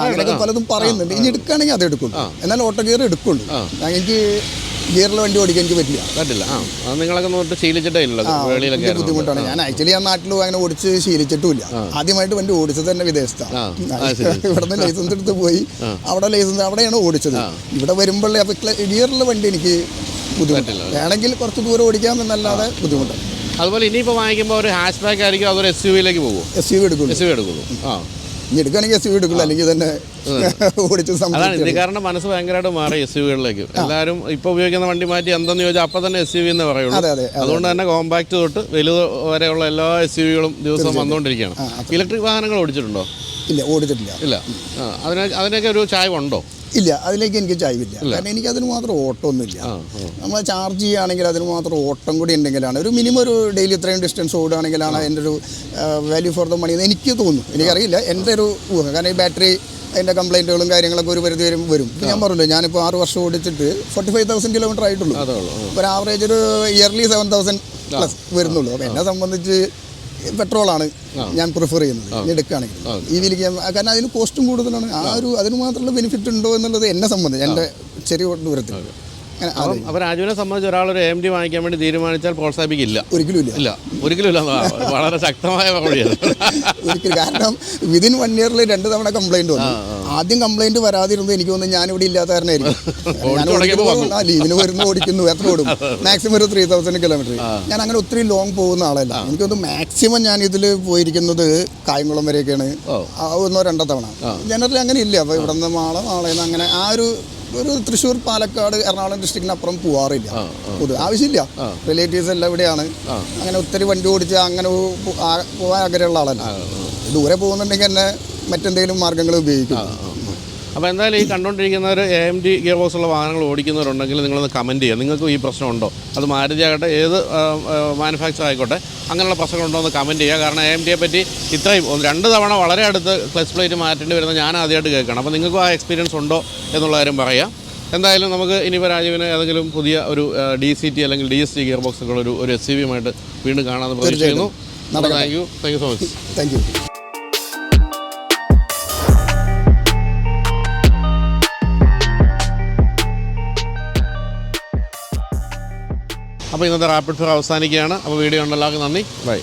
അങ്ങനെയൊക്കെ പലതും പറയുന്നുണ്ട്. ഇനി എടുക്കുകയാണെങ്കിൽ അത് എടുക്കുള്ളൂ. എന്നാൽ ഓട്ടോ ഗിയർ എടുക്കുള്ളൂ. എനിക്ക് ഗിയറിലെ വണ്ടി ഓടിക്കാൻ എനിക്ക് പറ്റില്ല. പറ്റില്ല. ആ അത് നിങ്ങളൊക്കെ നോട്ട് ശീലിച്ചിട്ടേ വെളിയിലൊക്കെ ആയിരുന്നു. ബുദ്ധിമുട്ടാണ്. ഞാൻ ആക്ച്വലി ആ നാട്ടിൽ അങ്ങനെ ഓടിച്ച് ശീലിച്ചിട്ടുമില്ല. ആദ്യമായിട്ട് വണ്ടി ഓടിച്ചത് തന്നെ വിദേശത്താണ് ആ, ആ, ശരി. ഇവിടുന്ന് ലൈസൻസ് എടുത്ത് പോയി. അവിടെ ലൈസൻസ് അവിടെയാണ് ഓടിച്ചത്. ഇവിടെ വരുമ്പോഴേ അപ്പൊ ഗിയറിലെ വണ്ടി എനിക്ക് ബുദ്ധിമുട്ടില്ല വേണമെങ്കിൽ കുറച്ച് ദൂരം ഓടിക്കാമെന്നല്ലാതെ ബുദ്ധിമുട്ടാണ്. അതുപോലെ ഇനിയിപ്പോൾ വാങ്ങിക്കുമ്പോൾ ഒരു ഹാഷ് ബാക്ക് ആയിരിക്കും അതൊരു എസ് യു വിയിലേക്ക് പോകും. എസ് യു വി എടുക്കുള്ളൂ എസ് യു എടുക്കുള്ളൂ ആ. ഇനി എടുക്കുകയാണെങ്കിൽ എസ് യു എടുക്കില്ല അല്ലെങ്കിൽ തന്നെ ഓടിച്ച് അതാണ് മനസ്സ് ഭയങ്കരമായിട്ട് മാറി എസ് യുകളിലേക്ക് എല്ലാവരും ഇപ്പൊ ഉപയോഗിക്കുന്ന വണ്ടി മാറ്റി എന്തെന്ന് ചോദിച്ചാൽ അപ്പൊ തന്നെ എസ് യു എന്ന് പറയുള്ളൂ. അതെ, അതെ, അതെ. അതുകൊണ്ട് തന്നെ കോമ്പാക്ട് തൊട്ട് വലുത് വരെയുള്ള എല്ലാ എസ് യു വികളും ദിവസവും വന്നുകൊണ്ടിരിക്കുകയാണ്. ഇലക്ട്രിക് വാഹനങ്ങൾ ഓടിച്ചിട്ടുണ്ടോ? ഇല്ല ഓടിച്ചിട്ടില്ല. ഇല്ല. അതിനൊക്കെ ഒരു ചായ ഉണ്ടോ ഇല്ല അതിലേക്ക് എനിക്ക് ചായവില്ല. കാരണം എനിക്ക് അതിന് മാത്രം ഓട്ടം ഒന്നുമില്ല നമ്മൾ ചാർജ് ചെയ്യുകയാണെങ്കിൽ അതിന് മാത്രം ഓട്ടം കൂടി ഉണ്ടെങ്കിലാണ്. ഒരു മിനിമം ഒരു ഡെയിലി ഇത്രയും ഡിസ്റ്റൻസ് ഓടുകയാണെങ്കിലാണ് എന്റെ ഒരു വാല്യൂ ഫോർ ദ മണി എന്ന് എനിക്ക് തോന്നുന്നു. എനിക്കറിയില്ല. എന്റെ ഒരു ഊഹം. കാരണം ഈ ബാറ്ററി അതിന്റെ കംപ്ലൈന്റുകളും കാര്യങ്ങളൊക്കെ ഒരു പരിധി വരും വരും. ഞാൻ പറഞ്ഞില്ല ഞാനിപ്പോൾ ആറ് വർഷം ഓടിച്ചിട്ട് ഫോർട്ടി ഫൈവ് തൗസൻഡ് കിലോമീറ്റർ ആയിട്ടുള്ളൂ ഒരു ആവറേജ് ഒരു ഇയർലി സെവൻ തൗസൻഡ് പ്ലസ് വരുന്നുള്ളൂ. അപ്പോൾ എന്നെ സംബന്ധിച്ച് പെട്രോളാണ് ഞാൻ പ്രിഫർ ചെയ്യുന്നത് എടുക്കുകയാണെങ്കിൽ. ഈ വിലയ്ക്ക് കാരണം അതിന് കോസ്റ്റും കൂടുതലാണ്. ആ ഒരു അതിന് മാത്രമുള്ള ബെനിഫിറ്റ് ഉണ്ടോ എന്നുള്ളത് എന്നെ സംബന്ധിച്ച് എന്റെ ചെറിയ ദൂരത്തിൽ. അപ്പൊ രാജുവിനെ സംബന്ധിച്ച് ഒരാൾ ഒരു എം ഡി വാങ്ങിക്കാൻ വേണ്ടി തീരുമാനിച്ചാൽ പ്രോത്സാഹിപ്പിക്കില്ല. ഒരിക്കലും ഇല്ല. ഇല്ല. ഒരിക്കലും ഇല്ല. വളരെ ശക്തമായ മറുപടിയാണ് [LAUGHS] കാരണം വിതിൻ വൺ ഇയറിൽ രണ്ട് തവണ കംപ്ലൈന്റ് വന്നു. ആദ്യം കംപ്ലൈന്റ് വരാതിരുന്നത് എനിക്ക് തോന്നുന്നു ഞാനിവിടെ ഇവിടെ ഇല്ലാത്ത കാരണമായിരിക്കും. ആ ലീവിന് വരുന്നു ഓടിക്കുന്നു എത്ര ഓടും. മാക്സിമം ഒരു ത്രീ തൗസൻഡ് കിലോമീറ്റർ ഞാൻ അങ്ങനെ ഒത്തിരി ലോങ് പോകുന്ന ആളല്ല. എനിക്ക് തോന്നുന്നു മാക്സിമം ഞാൻ ഇതിൽ പോയിരിക്കുന്നത് കായംകുളം വരെയൊക്കെയാണ്. ആ ഒന്നോ രണ്ടോ തവണ. ജനറലി അങ്ങനെ ഇല്ല. അപ്പോൾ ഇവിടെ നിന്ന് മാള മാളയിൽ അങ്ങനെ ആ ഒരു ഒരു തൃശ്ശൂർ പാലക്കാട് എറണാകുളം ഡിസ്ട്രിക്റ്റിനപ്പുറം പോവാറില്ല. പൊതു ആവശ്യമില്ല. റിലേറ്റീവ്സ് എല്ലാം ഇവിടെയാണ്. അങ്ങനെ ഒത്തിരി വണ്ടി ഓടിച്ച് അങ്ങനെ പോകാൻ ആഗ്രഹമുള്ള ആളല്ല. ദൂരെ പോകുന്നുണ്ടെങ്കിൽ തന്നെ മറ്റെന്തെങ്കിലും മാർഗങ്ങൾ ഉപയോഗിക്കും. അപ്പോൾ എന്തായാലും ഈ കണ്ടുകൊണ്ടിരിക്കുന്നവർ A M D gear box ഉള്ള വാഹനങ്ങൾ ഓടിക്കുന്നവരുണ്ടെങ്കിൽ നിങ്ങളൊന്ന് കമന്റ് ചെയ്യുക. നിങ്ങൾക്ക് ഈ പ്രശ്നമുണ്ടോ? അത് മാരുതി ആകട്ടെ ഏത് മാനുഫാക്ചർ ആയിക്കോട്ടെ അങ്ങനെയുള്ള പ്രശ്നങ്ങളുണ്ടോ എന്ന് കമന്റ് ചെയ്യുക. കാരണം എ എം ഡിയെ പറ്റി ഇത്രയും രണ്ട് തവണ വളരെ അടുത്ത് ക്ലച്ച് പ്ലേറ്റ് മാറ്റേണ്ടി വരുന്ന ഞാൻ ആദ്യമായിട്ട് കേൾക്കണം അപ്പോൾ നിങ്ങൾക്കും ആ എക്സ്പീരിയൻസ് ഉണ്ടോ എന്നുള്ള കാര്യം പറയാം. എന്തായാലും നമുക്ക് ഇനിയിപ്പോൾ രാജീവിന് ഏതെങ്കിലും പുതിയ ഒരു ഡി സി ടി അല്ലെങ്കിൽ ഡി എസ് ടി ഗിയർ ബോക്സുകളൊരു ഒരു എസ് സി വിയുമായിട്ട് വീണ്ടും കാണാമെന്ന് പ്രതീക്ഷിക്കുന്നു. Thank you thank you so much thank you അപ്പോൾ ഇന്നത്തെ റാപ്പിഡ് ഫയർ അവസാനിക്കുകയാണ്. അപ്പോൾ വീഡിയോ ഉണ്ടല്ലാവർക്കും നന്ദി. ബൈ